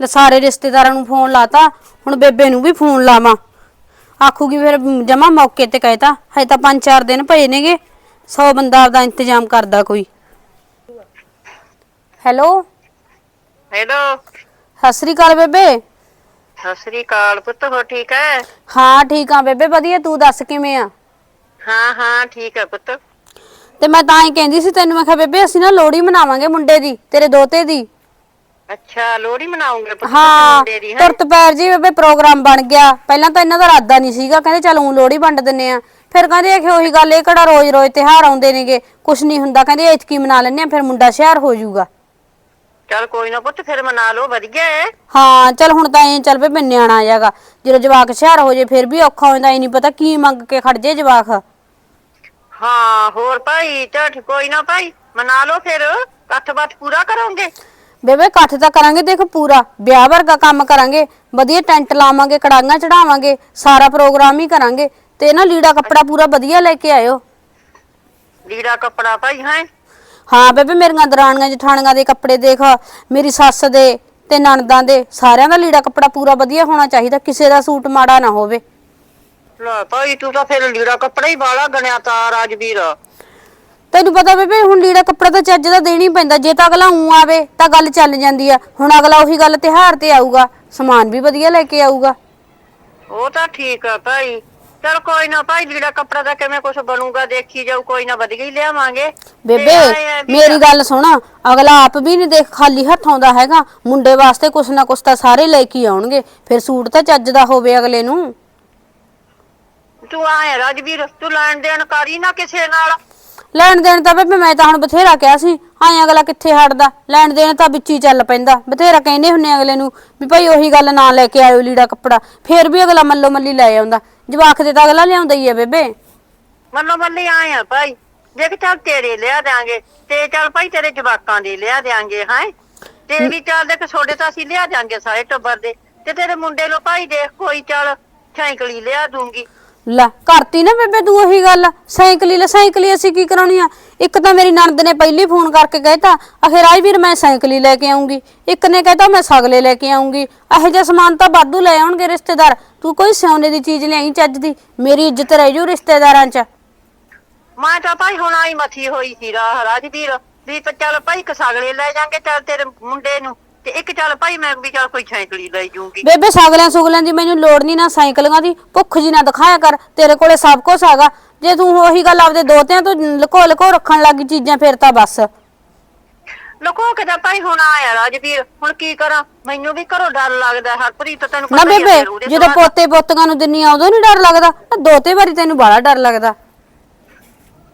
ਲੈ ਸਾਰੇ ਰਿਸ਼ਤੇਦਾਰਾਂ ਨੂੰ ਫੋਨ ਲਾਤਾ ਹੁਣ ਬੇਬੇ ਨੂੰ ਵੀ ਫੋਨ ਲਾਵਾਂ। ਆਖੂਗੀ ਫਿਰ ਜਮਾ ਮੌਕੇ ਤੇ ਕਹਿਤਾ ਹਜੇ ਤਾਂ ਪੰਜ ਚਾਰ ਦਿਨ ਪਏ ਨੇਗੇ 100 ਬੰਦਾ ਆਪਦਾ ਇੰਤਜ਼ਾਮ ਕਰਦਾ ਕੋਈ। ਹੈਲੋ? ਹੈਲੋ? ਸਤਿ ਸ੍ਰੀ ਅਕਾਲ ਬੇਬੇ। ਸਤਿ ਸ੍ਰੀ ਅਕਾਲ ਪੁੱਤ ਹੋ ਠੀਕ ਹੈ ਹਾਂ ਠੀਕ ਆ ਬੇਬੇ ਵਧੀਆ ਤੂੰ ਦੱਸ ਕਿਵੇਂ ਆ? ਹਾਂ ਹਾਂ ਠੀਕ ਹੈ ਪੁੱਤ। ਤੇ ਮੈਂ ਤਾਂ ਹੀ ਕਹਿੰਦੀ ਸੀ ਤੈਨੂੰ ਮੈਂ ਕਿਹਾ ਬੇਬੇ ਅਸੀਂ ਨਾ ਲੋਹੜੀ ਮਨਾਵਾਂਗੇ ਮੁੰਡੇ ਦੀ ਤੇਰੇ ਦੋਤੇ ਦੀ। ਅੱਛਾ ਲੋਹੜੀ ਮਨਾਉਂਗੇ ਪੁੱਤ ਹਾਂ ਮੁੰਡੇ ਦੀ ਹੈ? ਤੁਰਤ ਪੈਰ ਜੀ ਬੇਬੇ ਪ੍ਰੋਗਰਾਮ ਬਣ ਗਿਆ। ਪਹਿਲਾਂ ਤਾਂ ਇਹਨਾਂ ਦਾ ਇਰਾਦਾ ਨਹੀਂ ਸੀਗਾ ਕਹਿੰਦੇ ਚਲ ਉਹ ਲੋਹੜੀ ਵੰਡ ਦਿੰਨੇ ਆ ਫਿਰ ਕਹਿੰਦੇ ਕਿ ਉਹੀ ਗੱਲ ਇਹ ਕਿਹੜਾ ਰੋਜ਼-ਰੋਜ਼ ਤਿਉਹਾਰ ਆਉਂਦੇ ਨੇਗੇ? ਕੁਛ ਨਹੀਂ ਹੁੰਦਾ ਕਹਿੰਦੇ ਐਤਕੀ ਮਨਾ ਲੈਣੇ ਆ ਫਿਰ ਮੁੰਡਾ ਸ਼ਹਿਰ ਹੋ ਜਾਊਗਾ। ਚਲ ਕੋਈ ਨਾ ਪੁੱਤ ਫਿਰ ਮਨਾ ਲਓ ਵਧੀਆ ਹੈ। ਹਾਂ ਚਲ ਹੁਣ ਤਾਂ ਐਂ ਚੱਲ ਬੇਬੇ ਨਿਆਣਾ ਜਾਗਾ ਜਦੋਂ ਜਵਾਕ ਸ਼ਹਿਰ ਹੋ ਜੇ ਫਿਰ ਵੀ ਔਖਾ ਹੋ ਜਾਂਦਾ ਐ ਨਹੀਂ ਪਤਾ ਕੀ ਮੰਗ ਕੇ ਖੜ ਜੇ ਜਵਾਕ। ਹਾਂ ਹੋਰ ਭਾਈ ਝੱਠ ਕੋਈ ਨਾ ਭਾਈ ਮਨਾ ਲਓ ਫਿਰ। ਇਕੱਠ ਬੱਠ ਪੂਰਾ ਕਰੋਗੇ? ਬੇਬੇ ਇਕੱਠ ਤਾਂ ਕਰਾਂਗੇ ਦੇਖ ਪੂਰਾ। ਵਿਆਹ ਵਰਗਾ ਕੰਮ ਕਰਾਂਗੇ ਵਧੀਆ ਟੈਂਟ ਲਾਵਾਂਗੇ ਕੜਾਈਆਂ ਚੜਾਵਾਂਗੇ ਸਾਰਾ ਪ੍ਰੋਗਰਾਮ ਹੀ ਕਰਾਂਗੇ। ਤੇ ਨਾ ਲੀੜਾ ਕੱਪੜਾ ਪੂਰਾ ਵਧੀਆ ਲੈ ਕੇ ਆਇਓ। ਲੀੜਾ ਕੱਪੜਾ ਭਾਈ ਹੈ? ਹਾਂ ਬੇਬੇ ਮੇਰੀਆਂ ਦਰਾਣੀਆਂ ਜਠਾਣੀਆਂ ਦੇ ਕੱਪੜੇ ਦੇਖ ਮੇਰੀ ਸੱਸ ਦੇ ਤੇ ਨਣਦਾਂ ਦੇ ਸਾਰਿਆਂ ਦਾ ਲੀੜਾ ਕੱਪੜਾ ਪੂਰਾ ਵਧੀਆ ਹੋਣਾ ਚਾਹੀਦਾ ਕਿਸੇ ਦਾ ਸੂਟ ਮਾੜਾ ਨਾ ਹੋਵੇ। ਲੈ ਭਾਈ ਤੂੰ ਤਾਂ ਫਿਰ ਲੀੜਾ ਕੱਪੜਾ ਹੀ ਬਾਲਾ ਗਣਿਆ ਤਾਂ ਰਾਜਵੀਰ। ਤੈਨੂੰ ਪਤਾ ਬੇਬੇ ਹੁਣ ਲੀੜਾ ਕੱਪੜਾ ਤਾਂ ਚੱਜ ਦਾ ਦੇਣੀ ਪੈਂਦਾ। ਜੇ ਤਾਂ ਅਗਲਾ ਉਂ ਆਵੇ ਤਾਂ ਗੱਲ ਚੱਲ ਜਾਂਦੀ ਆ। ਹੁਣ ਅਗਲਾ ਉਹੀ ਗੱਲ ਤਿਉਹਾਰ ਤੇ ਆਊਗਾ। ਸਮਾਨ ਵੀ ਵਧੀਆ ਲੈ ਕੇ ਆਊਗਾ। ਉਹ ਤਾਂ ਠੀਕ ਆ ਭਾਈ। ਚਲ ਕੋਈ ਨਾ ਭਾਈ ਲੀੜਾ ਕੱਪੜਾ ਦਾ ਕਿਵੇਂ ਕੁਝ ਬਣੂਗਾ ਦੇਖੀ ਜਾਊ ਕੋਈ ਨਾ ਵਧੀਆ ਹੀ ਲਿਆਵਾਂਗੇ। ਬੇਬੇ ਮੇਰੀ ਗੱਲ ਸੁਣ ਅਗਲਾ ਆਪ ਵੀ ਨਹੀਂ ਦੇਖ ਖਾਲੀ ਹੱਥ ਆਉਂਦਾ ਹੈਗਾ। ਮੁੰਡੇ ਵਾਸਤੇ ਕੁਛ ਨਾ ਕੁਛ ਤਾਂ ਸਾਰੇ ਲੈ ਕੇ ਆਉਣਗੇ। ਫਿਰ ਸੂਟ ਤਾਂ ਚੱਜ ਦਾ ਹੋਵੇ ਅਗਲੇ ਨੂੰ। ਤੂੰ ਆਏ ਰਾਜਵੀਰ ਤੂੰ ਲੈਣ ਦੇਣ ਕਰੀ ਨਾ ਕਿਸੇ ਨਾਲ। ਲੈਣ ਦੇਣ ਤਾਂ ਬੇਬੇ ਮੈਂ ਤਾਂ ਹੁਣ ਬਥੇਰਾ ਕਿਹਾ ਸੀ, ਆਏ ਅਗਲਾ ਕਿੱਥੇ ਹਟਦਾ? ਲੈਣ ਦੇਣ ਤਾਂ ਵਿੱਚ ਹੀ ਚੱਲ ਪੈਂਦਾ। ਬਥੇਰਾ ਕਹਿੰਦੇ ਹੁੰਨੇ ਅਗਲੇ ਨੂੰ ਵੀ ਭਾਈ ਉਹੀ ਗੱਲ ਨਾ ਲੈ ਕੇ ਆਇਓ ਲੀੜਾ ਕੱਪੜਾ, ਫੇਰ ਵੀ ਅਗਲਾ ਮੱਲੋ ਮੱਲੀ ਲੈ ਆਉਂਦਾ। ਜਵਾਕ ਦੇ ਤਾਂ ਅਗਲਾ ਲਿਆਉਂਦਾ ਹੀ ਹੈ ਬੇਬੇ। ਮੱਲੋ ਮੱਲੀ ਆਏ ਆ ਭਾਈ। ਦੇਖ ਚੱਲ ਤੇਰੇ ਲਿਆ ਦਿਆਂਗੇ, ਤੇ ਚੱਲ ਭਾਈ ਤੇਰੇ ਜਵਾਕਾਂ ਦੇ ਲਿਆ ਦਿਆਂਗੇ, ਹੈ? ਤੇ ਵੀ ਚੱਲ ਦੇਖ ਛੋਡੇ ਤਾਂ ਅਸੀਂ ਲਿਆ ਦਿਆਂਗੇ ਸਾਰੇ ਟੱਬਰ ਦੇ, ਤੇ ਤੇਰੇ ਮੁੰਡੇ ਨੂੰ ਭਾਈ ਦੇਖ, ਕੋਈ ਚੱਲ ਸਾਈਕਲੀ ਲਿਆ ਦੂੰਗੀ। ਲੈ, ਕਰਤੀ ਨਾ ਬੇਬੇ ਤੂੰ ਉਹੀ ਗੱਲ। ਸਾਈਕਲੀ ਲੈ, ਸਾਈਕਲੀ ਅਸੀਂ ਕੀ ਕਰਾਉਣੀ ਆ? ਇੱਕ ਤਾਂ ਮੇਰੀ ਨਣਦ ਨੇ ਪਹਿਲੀ ਫੋਨ ਕਰਕੇ ਕਹਿਤਾ ਆਖੇ ਰਾਜਵੀਰ ਮੈਂ ਸਾਈਕਲੀ ਲੈ ਕੇ ਆਉਂਗੀ ਇੱਕ ਨੇ ਕਹਿਤਾ ਮੈਂ ਸਗਲੇ ਲੈ ਕੇ ਆਉਂਗੀ ਇਹੋ ਜਿਹਾ ਸਮਾਨ ਤਾਂ ਵਾਧੂ ਲੈ ਆਉਣਗੇ ਰਿਸ਼ਤੇਦਾਰ। ਤੂੰ ਕੋਈ ਸਿਉਨੇ ਦੀ ਚੀਜ਼ ਲਿਆਈ ਚੱਜ ਦੀ? ਮੇਰੀ ਇੱਜ਼ਤ ਰਹਿ ਜੂ ਰਿਸ਼ਤੇਦਾਰਾਂ 'ਚ। ਮੈਂ ਤਾਂ ਭਾਈ ਹੁਣ ਆਈ ਮੱਥੀ ਹੋਈ ਸੀ ਰਾਹ, ਰਾਜਵੀਰ। ਵੀ ਤਾਂ ਚੱਲ ਭਾਈ ਕਸਾਗਲੇ ਲੈ ਜਾਾਂਗੇ, ਚੱਲ ਤੇਰੇ ਮੁੰਡੇ ਨੂੰ। ਤੇ ਇੱਕ ਚੱਲ ਭਾਈ ਮੈਂ ਵੀ ਚੱਲ ਕੋਈ ਸਾਈਕਲੀ ਲੈ ਜੂੰਗੀ। ਬੇਬੇ ਸਗਲਿਆਂ ਸੁਗਲਿਆਂ ਦੀ ਮੈਨੂੰ ਲੋੜ ਨਹੀਂ ਨਾ ਸਾਈਕਲਾਂ ਦੀ। ਭੁੱਖ ਜੀ ਨਾ ਦਿਖਾਇਆ ਕਰ ਤੇਰੇ ਕੋਲੇ ਸਭ ਕੁਝ ਹੈਗਾ। ਜੇ ਤੂੰ ਉਹੀ ਗੱਲ ਆਪਦੇ ਦੋਤਿਆਂ ਤੋਂ ਲਕੋ ਲਕੋ ਰੱਖਣ ਲੱਗੀ ਚੀਜ਼ਾਂ ਫਿਰ ਤਾਂ ਬਸ। ਲੋਕੋ ਕਿਦਾ ਭਾਈ ਹੁਣ ਆਇਆ ਰਾਜਵੀਰ ਹੁਣ ਕੀ ਕਰਾਂ? ਮੈਨੂੰ ਵੀ ਘਰੋਂ ਡਰ ਲੱਗਦਾ ਹਰਪ੍ਰੀਤ ਤੈਨੂੰ ਨਾ ਪਤਾ ਹੀ ਆ ਬੇਬੇ ਫਿਰ ਉਹਦੇ ਜਦੋਂ। ਪੋਤੇ ਪੋਤੀਆਂ ਨੂੰ ਦਿੰਨੀ ਆ ਉਦੋਂ ਨਹੀਂ ਡਰ ਲੱਗਦਾ। ਦੋਤੇ ਵਾਰੀ ਤੈਨੂੰ ਬੜਾ ਡਰ ਲੱਗਦਾ।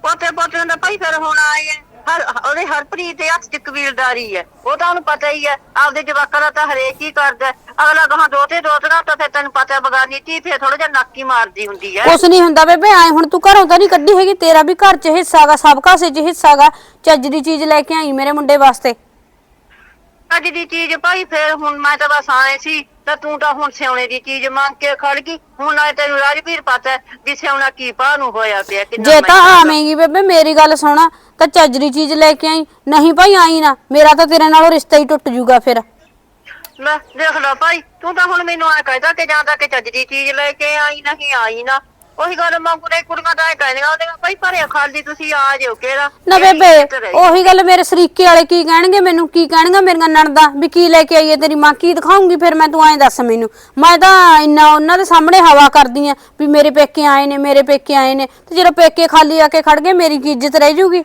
ਪੋਤੇ ਪੋਤਿਆਂ ਦਾ ਭਾਈ ਫਿਰ ਹੁਣ ਆਏ ਆ। ਹਰ ਉਹਦੇ ਹਰਪ੍ਰੀਤ ਦੇ ਹੱਥ ਚ ਕਬੀਲਦਾਰੀ ਹੈ। ਉਹ ਤਾਂ ਉਹਨੂੰ ਪਤਾ ਹੀ ਹੈ। ਆਪਦੇ ਜਵਾਕਾਂ ਦਾ ਤਾਂ ਹਰੇਕ ਹੀ ਕਰਦਾ। ਹੈ। ਅਗਲਾ ਗਾਹਾਂ ਦੋਤੇ ਦੋਤਣਾ ਤਾਂ ਫਿਰ ਤੈਨੂੰ ਪਤਾ ਹੈ ਬਗਾਨੀ ਧੀ ਫਿਰ ਥੋੜਾ ਜਿਹਾ ਨਾਕੀ ਮਾਰਦੀ ਹੁੰਦੀ ਹੈ। ਕੁਛ ਨਹੀਂ ਹੁੰਦਾ ਬੇਬੇ, ਐ ਹੁਣ ਤੂੰ ਘਰੋਂ ਤਾਂ ਨਹੀਂ ਕੱਢੀ ਹੈਗੀ। ਤੇਰਾ ਵੀ ਘਰ 'ਚ ਹਿੱਸਾ ਗਾ, ਸਭ ਕਾਸੇ 'ਚ ਹਿੱਸਾ ਗਾ। ਚੱਜ ਦੀ ਚੀਜ਼ ਲੈ ਕੇ ਆਈ ਮੇਰੇ ਮੁੰਡੇ ਵਾਸਤੇ। ਅੱਜ ਦੀ ਚੀਜ਼ ਭਾਈ ਫਿਰ ਹੁਣ ਮੈਂ ਤਾਂ ਬਸ ਆਏ ਸੀ ਤਾਂ ਤੂੰ ਤਾਂ ਹੁਣ ਸਿਉਣੇ ਦੀ ਚੀਜ਼ ਮੰਗ ਕੇ ਖੜ ਗਈ ਹੁਣ ਨਾ ਤੈਨੂੰ ਰਾਜਵੀਰ ਪਤਾ ਹੈ ਵੀ ਸਿਉਣਾ ਕੀ ਭਾਅ ਨੂੰ ਹੋਇਆ ਪਿਆ ਕਿੰਨਾ ਜੇ ਤਾਂ ਮਹਿੰਗਾ। ਆਵੇਂਗੀ ਬੇਬੇ ਮੇਰੀ ਗੱਲ ਸੁਣਾ ਤਾਂ ਚੱਜ ਦੀ ਚੀਜ਼ ਲੈ ਕੇ ਆਈ ਨਹੀਂ ਭਾਈ ਆਈ ਨਾ ਮੇਰਾ ਤਾਂ ਤੇਰੇ ਨਾਲੋਂ ਰਿਸ਼ਤਾ ਹੀ ਟੁੱਟ ਜੂਗਾ ਫਿਰ ਲੈ ਦੇਖ ਲੈ ਭਾਈ ਤੂੰ ਤਾਂ ਹੁਣ ਮੈਨੂੰ ਆ ਕਹਿਦਾ ਕਿ ਜਾਂਦਾ ਕਿ ਚੱਜ ਦੀ ਚੀਜ਼ ਲੈ ਕੇ ਆਈ ਨਹੀਂ ਆਈ ਨਾ ਉਹੀ ਗੱਲ ਮੰਗੂ ਨੇ ਕੁੜੀਆਂ ਇਹ ਕਹਿੰਦੀਆਂ ਉਹਦੇ ਭਾਈ ਭਰਿਆ ਖਾਲੀ ਤੁਸੀਂ ਆ ਜਿਓ ਕਿਹੜਾ ਨਾ ਬੇਬੇ। ਉਹੀ ਗੱਲ ਮੇਰੇ ਸਰੀਕੇ ਵਾਲੇ ਕੀ ਕਹਿਣਗੇ ਮੈਨੂੰ ਕੀ ਕਹਿਣਗੇ ਮੇਰੀਆਂ ਨਣਦਾਂ ਵੀ ਕੀ ਲੈ ਕੇ ਆਈਏ ਤੇਰੀ ਮਾਂ ਕੀ ਦਿਖਾਉਂਗੀ ਫਿਰ ਮੈਂ ਤੂੰ ਐਂ ਦੱਸ ਮੈਨੂੰ। ਮੈਂ ਤਾਂ ਇੰਨਾ ਉਹਨਾਂ ਦੇ ਸਾਹਮਣੇ ਹਵਾ ਕਰਦੀ ਆ ਵੀ ਮੇਰੇ ਪੇਕੇ ਆਏ ਨੇ ਮੇਰੇ ਪੇਕੇ ਆਏ ਨੇ ਤੇ ਜਦੋਂ ਪੇਕੇ ਖਾਲੀ ਆ ਕੇ ਖੜ ਗਏ ਮੇਰੀ ਕੀ ਇੱਜ਼ਤ ਰਹਿ ਜੂਗੀ?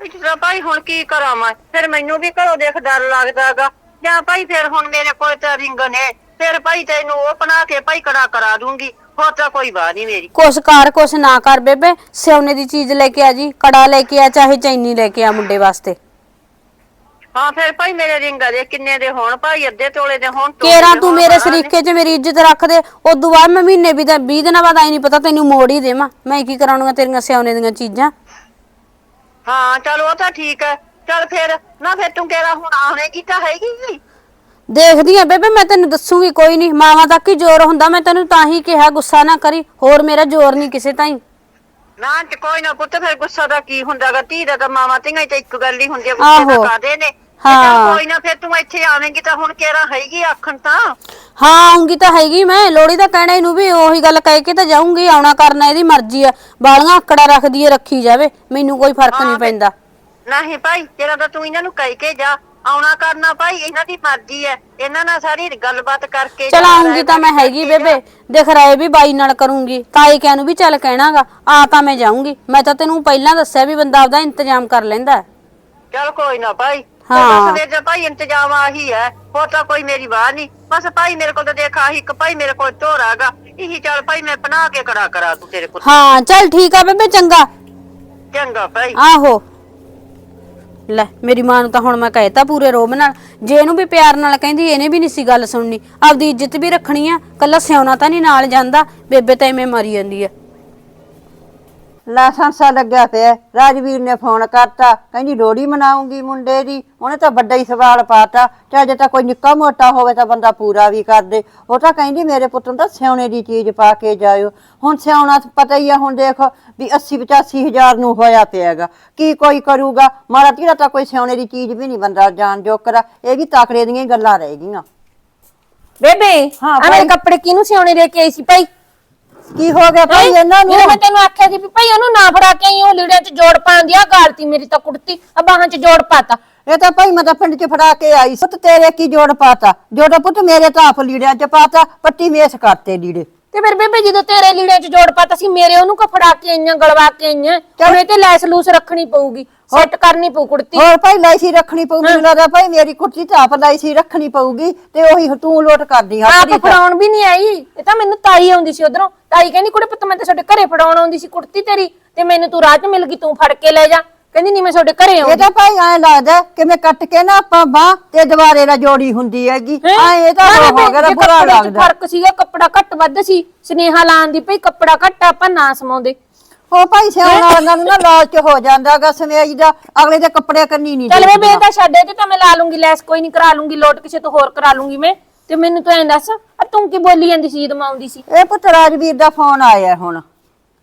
ਇੱਜ਼ਤ ਭਾਈ ਹੁਣ ਕੀ ਕਰਾਂ ਮੈਂ ਫਿਰ ਮੈਨੂੰ ਵੀ ਘਰੋਂ ਦੇਖ ਡਰ ਲੱਗਦਾਗਾ ਜਾਂ ਭਾਈ ਫਿਰ ਹੁਣ ਮੇਰੇ ਕੋਲ ਤਾਂ ਰਿੰਗ ਨੇ ਫਿਰ ਭਾਈ ਤੈਨੂੰ ਉਹ ਬਣਾ ਕੇ ਭਾਈ ਕੜਾ ਕਰਾ ਦੂੰਗੀ। ਹੋਰ ਤਾਂ ਕੋਈ ਬਾਤ ਨਹੀਂ ਮੇਰੀ। ਕੁਛ ਕਰ ਕੁਛ ਨਾ ਕਰ ਬੇਬੇ ਸਿਉਨੇ ਦੀ ਚੀਜ਼ ਲੈ ਕੇ ਆ ਜੀ ਕੜਾ ਲੈ ਕੇ ਆ ਚਾਹੇ ਚੈਨੀ ਲੈ ਕੇ ਆ ਮੁੰਡੇ ਵਾਸਤੇ। ਹਾਂ ਫਿਰ ਭਾਈ ਮੇਰੇ ਰਿੰਗ ਦੇ ਕਿੰਨੇ ਦੇ ਹੋਣ? ਭਾਈ ਅੱਧੇ ਤੋਲੇ ਦੇ ਹੋਣ ਤੋਲੇ ਕੇਰਾ ਦੇ ਤੂੰ ਹੋਣ, ਮੇਰੇ ਦੇ। ਸਰੀਕੇ 'ਚ ਮੇਰੀ ਇੱਜ਼ਤ ਰੱਖ ਦੇ ਉਦੋਂ ਬਾਅਦ ਮੈਂ ਮਹੀਨੇ ਵੀ ਤਾਂ 20 ਦਿਨਾਂ ਬਾਅਦ ਆਈ ਨਹੀਂ ਪਤਾ ਤੈਨੂੰ ਮੋੜ ਹੀ ਦੇਵਾਂ। ਮੈਂ ਕੀ ਕਰਾਉਣੀਆਂ ਤੇਰੀਆਂ ਸਿਉਨੇ ਦੀਆਂ ਚੀਜ਼ਾਂ? ਹਾਂ ਚਲ ਉਹ ਤਾਂ ਠੀਕ ਹੈ। ਚਲ ਫਿਰ ਨਾ ਫਿਰ ਤੂੰ ਕਿਹੜਾ ਹੁਣ ਆਉਣੇਗੀ ਤਾਂ ਹੈਗੀ ਹੀ। ਦੇਖਦੀ ਆ ਬੇਬੇ ਮੈਂ ਤੈਨੂੰ ਦੱਸੂਗੀ ਕੋਈ ਨਹੀਂ। ਮਾਵਾਂ ਤੱਕ ਹੀ ਜ਼ੋਰ ਹੁੰਦਾ ਮੈਂ ਤੈਨੂੰ ਤਾਂ ਹੀ ਕਿਹਾ ਗੁੱਸਾ ਨਾ ਕਰੀ। ਹੋਰ ਮੇਰਾ ਜ਼ੋਰ ਨਹੀਂ ਕਿਸੇ ਤਾਈਂ। ਨਾ ਤੇ ਕੋਈ ਨਾ ਪੁੱਤ ਫਿਰ ਗੁੱਸਾ ਦਾ ਕੀ ਹੁੰਦਾਗਾ? ਧੀ ਦਾ ਤਾਂ ਮਾਵਾਂ ਹੀ ਤਾਂ ਇੱਕ ਗੱਲ ਹੀ ਹੁੰਦੀ ਆਹੋ। ਗੁੱਸੇ ਦਾ ਕਾਦੇ ਨੇ? ਹਾਂ। ਕੋਈ ਨਾ ਫਿਰ ਤੂੰ ਇੱਥੇ ਆਵੇਂਗੀ ਤਾਂ ਹੁਣ ਕਿਹੜਾ ਹੈਗੀ ਆਖਣ ਤਾਂ? ਹਾਂ ਆਉਂਗੀ ਤਾਂ ਹੈਗੀ ਮੈਂ। ਲੋੜੀ ਦਾ ਕਹਿਣਾ ਇਹਨੂੰ ਵੀ ਉਹੀ ਗੱਲ ਕਹਿ ਕੇ ਤਾਂ ਜਾਊਂਗੀ ਆਉਣਾ ਕਰਨਾ ਇਹਦੀ ਮਰਜ਼ੀ ਆ। ਬਾਲੀਆਂ ਆਕੜਾ ਰੱਖਦੀ ਏ ਰੱਖੀ ਜਾਵੇ। ਮੈਨੂੰ ਕੋਈ ਫ਼ਰਕ ਨਹੀਂ ਪੈਂਦਾ। ਨਹੀਂ ਭਾਈ ਤੇਰਾ ਤਾਂ ਤੂੰ ਇਹਨਾਂ ਨੂੰ ਕਹਿ ਕੇ ਜਾ। ਆਉਣਾ ਕਰਨਾ ਭਾਈ ਇਹਨਾਂ ਦੀ ਮਰਜ਼ੀ ਹੈ। ਇਹਨਾਂ ਨਾਲ ਸਾਰੀ ਗੱਲਬਾਤ ਕਰਕੇ ਚਲ ਆਉਂਗੀ ਤਾਂ ਮੈਂ ਹੈਗੀ ਬੇਬੇ। ਦੇਖ ਰਾਏ ਵੀ ਬਾਈ ਨਾਲ ਕਰੂੰਗੀ। ਤਾਈ ਕਹਿ ਨੂੰ ਵੀ ਚੱਲ ਕਹਿਣਾਗਾ ਆ ਤਾਂ ਮੈਂ ਜਾਊਂਗੀ। ਮੈਂ ਤਾਂ ਤੈਨੂੰ ਪਹਿਲਾਂ ਦੱਸਿਆ ਵੀ ਬੰਦਾ ਆਪਦਾ ਇੰਤਜ਼ਾਮ ਕਰ ਲੈਂਦਾ ਹੈ। ਚਲ ਕੋਈ ਨਾ ਭਾਈ ਹਾਂ। ਬਸ ਤਾਂ ਭਾਈ ਇੰਤਜ਼ਾਮ ਆਹੀ ਹੈ। ਹੋਰ ਤਾਂ ਕੋਈ ਮੇਰੀ ਬਾਤ ਨਹੀਂ। ਬਸ ਭਾਈ ਮੇਰੇ ਕੋਲ ਤਾਂ ਦੇਖ ਆਹੀ ਇੱਕ ਭਾਈ ਮੇਰੇ ਕੋਲ ਢੋਰਾਗਾ ਇਹੀ ਚੱਲ ਭਾਈ ਮੈਂ ਬਣਾ ਕੇ ਕਰਾ ਕਰਾ ਤੂੰ ਤੇਰੇ ਕੋਲ। ਹਾਂ ਚੱਲ ਠੀਕ ਆ ਬੇਬੇ ਚੰਗਾ। ਚੰਗਾ ਭਾਈ। ਆਹੋ। ਲੈ, ਮੇਰੀ ਮਾਂ ਨੂੰ ਤਾਂ ਹੁਣ ਮੈਂ ਕਹਿਤਾ ਪੂਰੇ ਰੋਬ ਨਾਲ। ਜੇ ਇਹਨੂੰ ਵੀ ਪਿਆਰ ਨਾਲ ਕਹਿੰਦੀ, ਇਹਨੇ ਵੀ ਨਹੀਂ ਸੀ ਗੱਲ ਸੁਣਨੀ। ਆਪਦੀ ਇੱਜ਼ਤ ਵੀ ਰੱਖਣੀ ਆ, ਕੱਲਾ ਸਿਉਣਾ ਤਾਂ ਨਹੀਂ ਨਾਲ ਜਾਂਦਾ। ਬੇਬੇ ਤਾਂ ਐਵੇਂ ਮਰੀ ਜਾਂਦੀ ਆ। ਲਾਇਸੈਂਸਾ ਲੱਗਿਆ ਪਿਆ ਰਾਜਵੀਰ ਨੇ ਫੋਨ ਕਰਤਾ। ਕਹਿੰਦੀ ਲੋਹੜੀ ਮਨਾਉਂਗੀ ਮੁੰਡੇ ਦੀ। ਉਹਨੇ ਤਾਂ ਵੱਡਾ ਹੀ ਸਵਾਲ ਪਾਤਾ। ਤੇ ਅਜੇ ਤਾਂ ਕੋਈ ਨਿੱਕਾ ਮੋਟਾ ਹੋਵੇ ਤਾਂ ਬੰਦਾ ਪੂਰਾ ਵੀ ਕਰ ਦੇ। ਉਹ ਤਾਂ ਕਹਿੰਦੀ ਮੇਰੇ ਪੁੱਤ ਨੂੰ ਤਾਂ ਸਿਆਉਣੇ ਦੀ ਚੀਜ਼ ਪਾ ਕੇ ਜਾਇਓ। ਹੁਣ ਸਿਆਉਣਾ ਤਾਂ ਪਤਾ ਹੀ ਆ ਹੁਣ ਦੇਖ ਵੀ 80 85 ਹਜ਼ਾਰ ਨੂੰ ਹੋਇਆ ਪਿਆਗਾ ਕੀ ਕੋਈ ਕਰੂਗਾ? ਮਾਰਾ ਤੀਰਾ ਤਾਂ ਕੋਈ ਸਿਆਉਣੇ ਦੀ ਚੀਜ਼ ਵੀ ਨਹੀਂ ਬੰਦਾ ਜਾਣ ਜੋਕਰਾ ਇਹ ਵੀ ਤਾਕੜੇ ਦੀਆਂ ਹੀ ਗੱਲਾਂ ਰਹਿ ਗਈਆਂ। ਬੇਬੇ ਹਾਂ, ਆ ਮੇਰੇ। ਕੱਪੜੇ ਕਿਹਨੂੰ ਸਿਉਣੇ ਦੇ ਕੇ ਆਈ ਸੀ ਭਾਈ? ਕੀ ਹੋ ਗਿਆ ਭਾਈ? ਇਹਨਾਂ ਨੂੰ? ਜਦੋਂ ਮੈਂ ਤੈਨੂੰ ਆਖਿਆ ਸੀ ਵੀ ਭਾਈ ਉਹਨੂੰ ਨਾ ਫੜਾ ਕੇ ਆਈ ਉਹ ਲੀੜਿਆਂ 'ਚ ਜੋੜ ਪਾਉਂਦੀ ਆ ਗਾਲਤੀ ਮੇਰੀ ਤਾਂ ਕੁੜਤੀ ਆ ਬਾਹਾਂ 'ਚ ਜੋੜ ਪਾਤਾ। ਇਹ ਤਾਂ ਭਾਈ ਮੈਂ ਤਾਂ ਪਿੰਡ ਚ ਫੜਾ ਕੇ ਆਈ ਪੁੱਤ ਤੇਰੇ ਕੀ ਜੋੜ ਪਾਤਾ? ਜੋੜਾ ਪੁੱਤ ਮੇਰੇ ਤਾਂ ਆਪ ਲੀੜਿਆਂ ਚ ਪਾਤਾ ਪੱਟੀ ਮੇਸ ਕਰਤੇ ਲੀੜੇ। ਤੇ ਫਿਰ ਬੇਬੇ ਜਦੋਂ ਤੇਰੇ ਲੀੜਿਆਂ 'ਚ ਜੋੜ ਪਾਤਾ ਸੀ ਮੇਰੇ ਉਹਨੂੰ ਕੋ ਫੜਾ ਕੇ ਆਈਆਂ ਗਲਵਾ ਕੇ ਆਈਆਂ? ਹੁਣ ਇਹ ਤੇ ਲੈਸ ਲੂਸ ਰੱਖਣੀ ਪਊਗੀ ਸੈੱਟ ਕਰਨੀ ਪਊ ਕੁੜਤੀ। ਹੋਰ ਭਾਈ ਲਾਈਸੀ ਰੱਖਣੀ ਪਊ ਮੈਨੂੰ ਲੱਗਦਾ ਭਾਈ ਮੇਰੀ ਕੁਰਸੀ ਤਾਂ ਆਪ ਲਾਈਸੀ ਰੱਖਣੀ ਪਊਗੀ ਤੇ ਉਹੀ ਤੂੰ ਲੋਟ ਕਰਦੀ ਆਪ ਹੱਥ ਦੀ ਫੜਾਉਣ ਵੀ ਨਹੀਂ ਆਈ ਇਹ ਤਾਂ ਮੈਨੂੰ ਤਾਈ ਆਉਂਦੀ ਸੀ ਉਧਰੋਂ। ਤਾਈ ਕਹਿੰਦੀ ਕੁੜੇ ਪੁੱਤ ਮੈਂ ਤਾਂ ਤੁਹਾਡੇ ਘਰੇ ਫੜਾਉਣ ਆਉਂਦੀ ਸੀ ਕੁੜਤੀ ਤੇਰੀ ਤੇ ਮੈਨੂੰ ਤੂੰ ਰਾਹ 'ਚ ਮਿਲ ਗਈ ਤੂੰ ਫੜ ਕੇ ਲੈ ਜਾ। ਕਹਿੰਦੀ ਨਹੀਂ ਮੈਂ ਤੁਹਾਡੇ ਘਰੇ ਇਹ ਆਉਂਦੀ। ਤਾਂ ਭਾਈ ਐ ਲੱਗਦਾ ਕਿ ਮੈਂ ਕੱਟ ਕੇ ਨਾ ਆਪਾਂ ਬਾਹ ਤੇ ਦੁਬਾਰੇ ਨਾਲ ਜੋੜੀ ਹੁੰਦੀ ਹੈਗੀ? ਐ ਇਹ ਤਾਂ ਹੋ ਗਿਆ ਬੁਰਾ ਲੱਗਦਾ। ਫ਼ਰਕ ਸੀਗਾ ਕੱਪੜਾ ਘੱਟ ਵੱਧ ਸੀ ਸਨੇਹਾ ਲਾਣ ਦੀ ਭਈ ਕੱਪੜਾ ਘੱਟ ਆਪਾਂ ਨਾ ਸਮਾਉਂਦੇ। ਉਹ ਭਾਈ ਸਿਆਣ ਵਾਲਿਆਂ ਨੂੰ ਨਾ ਲਾਲਚ ਹੋ ਜਾਂਦਾਗਾ ਸਮੇਜ ਦਾ। ਅਗਲੇ ਦੇ ਕੱਪੜੇ ਕੰਨੀ ਨਹੀਂ ਚੱਲ ਵੇ। ਬੇ ਤਾਂ ਛੱਡੇ ਤੇ ਤਾਂ ਮੈਂ ਲਾ ਲੂੰਗੀ ਲੈਸ ਕੋਈ ਨਹੀਂ ਕਰਾ ਲੂੰਗੀ ਲੋਟ ਕਿਸੇ ਤੋਂ ਹੋਰ ਕਰਾ ਲੂੰਗੀ ਮੈਂ। ਤੇ ਮੈਨੂੰ ਤੂੰ ਐਂ ਦੱਸ ਆ ਤੂੰ ਕੀ ਬੋਲੀ ਜਾਂਦੀ ਸੀ ਜਦੋਂ ਮੈਂ ਆਉਂਦੀ ਸੀ? ਇਹ ਪੁੱਤ ਰਾਜਵੀਰ ਦਾ ਫੋਨ ਆਇਆ ਹੁਣ।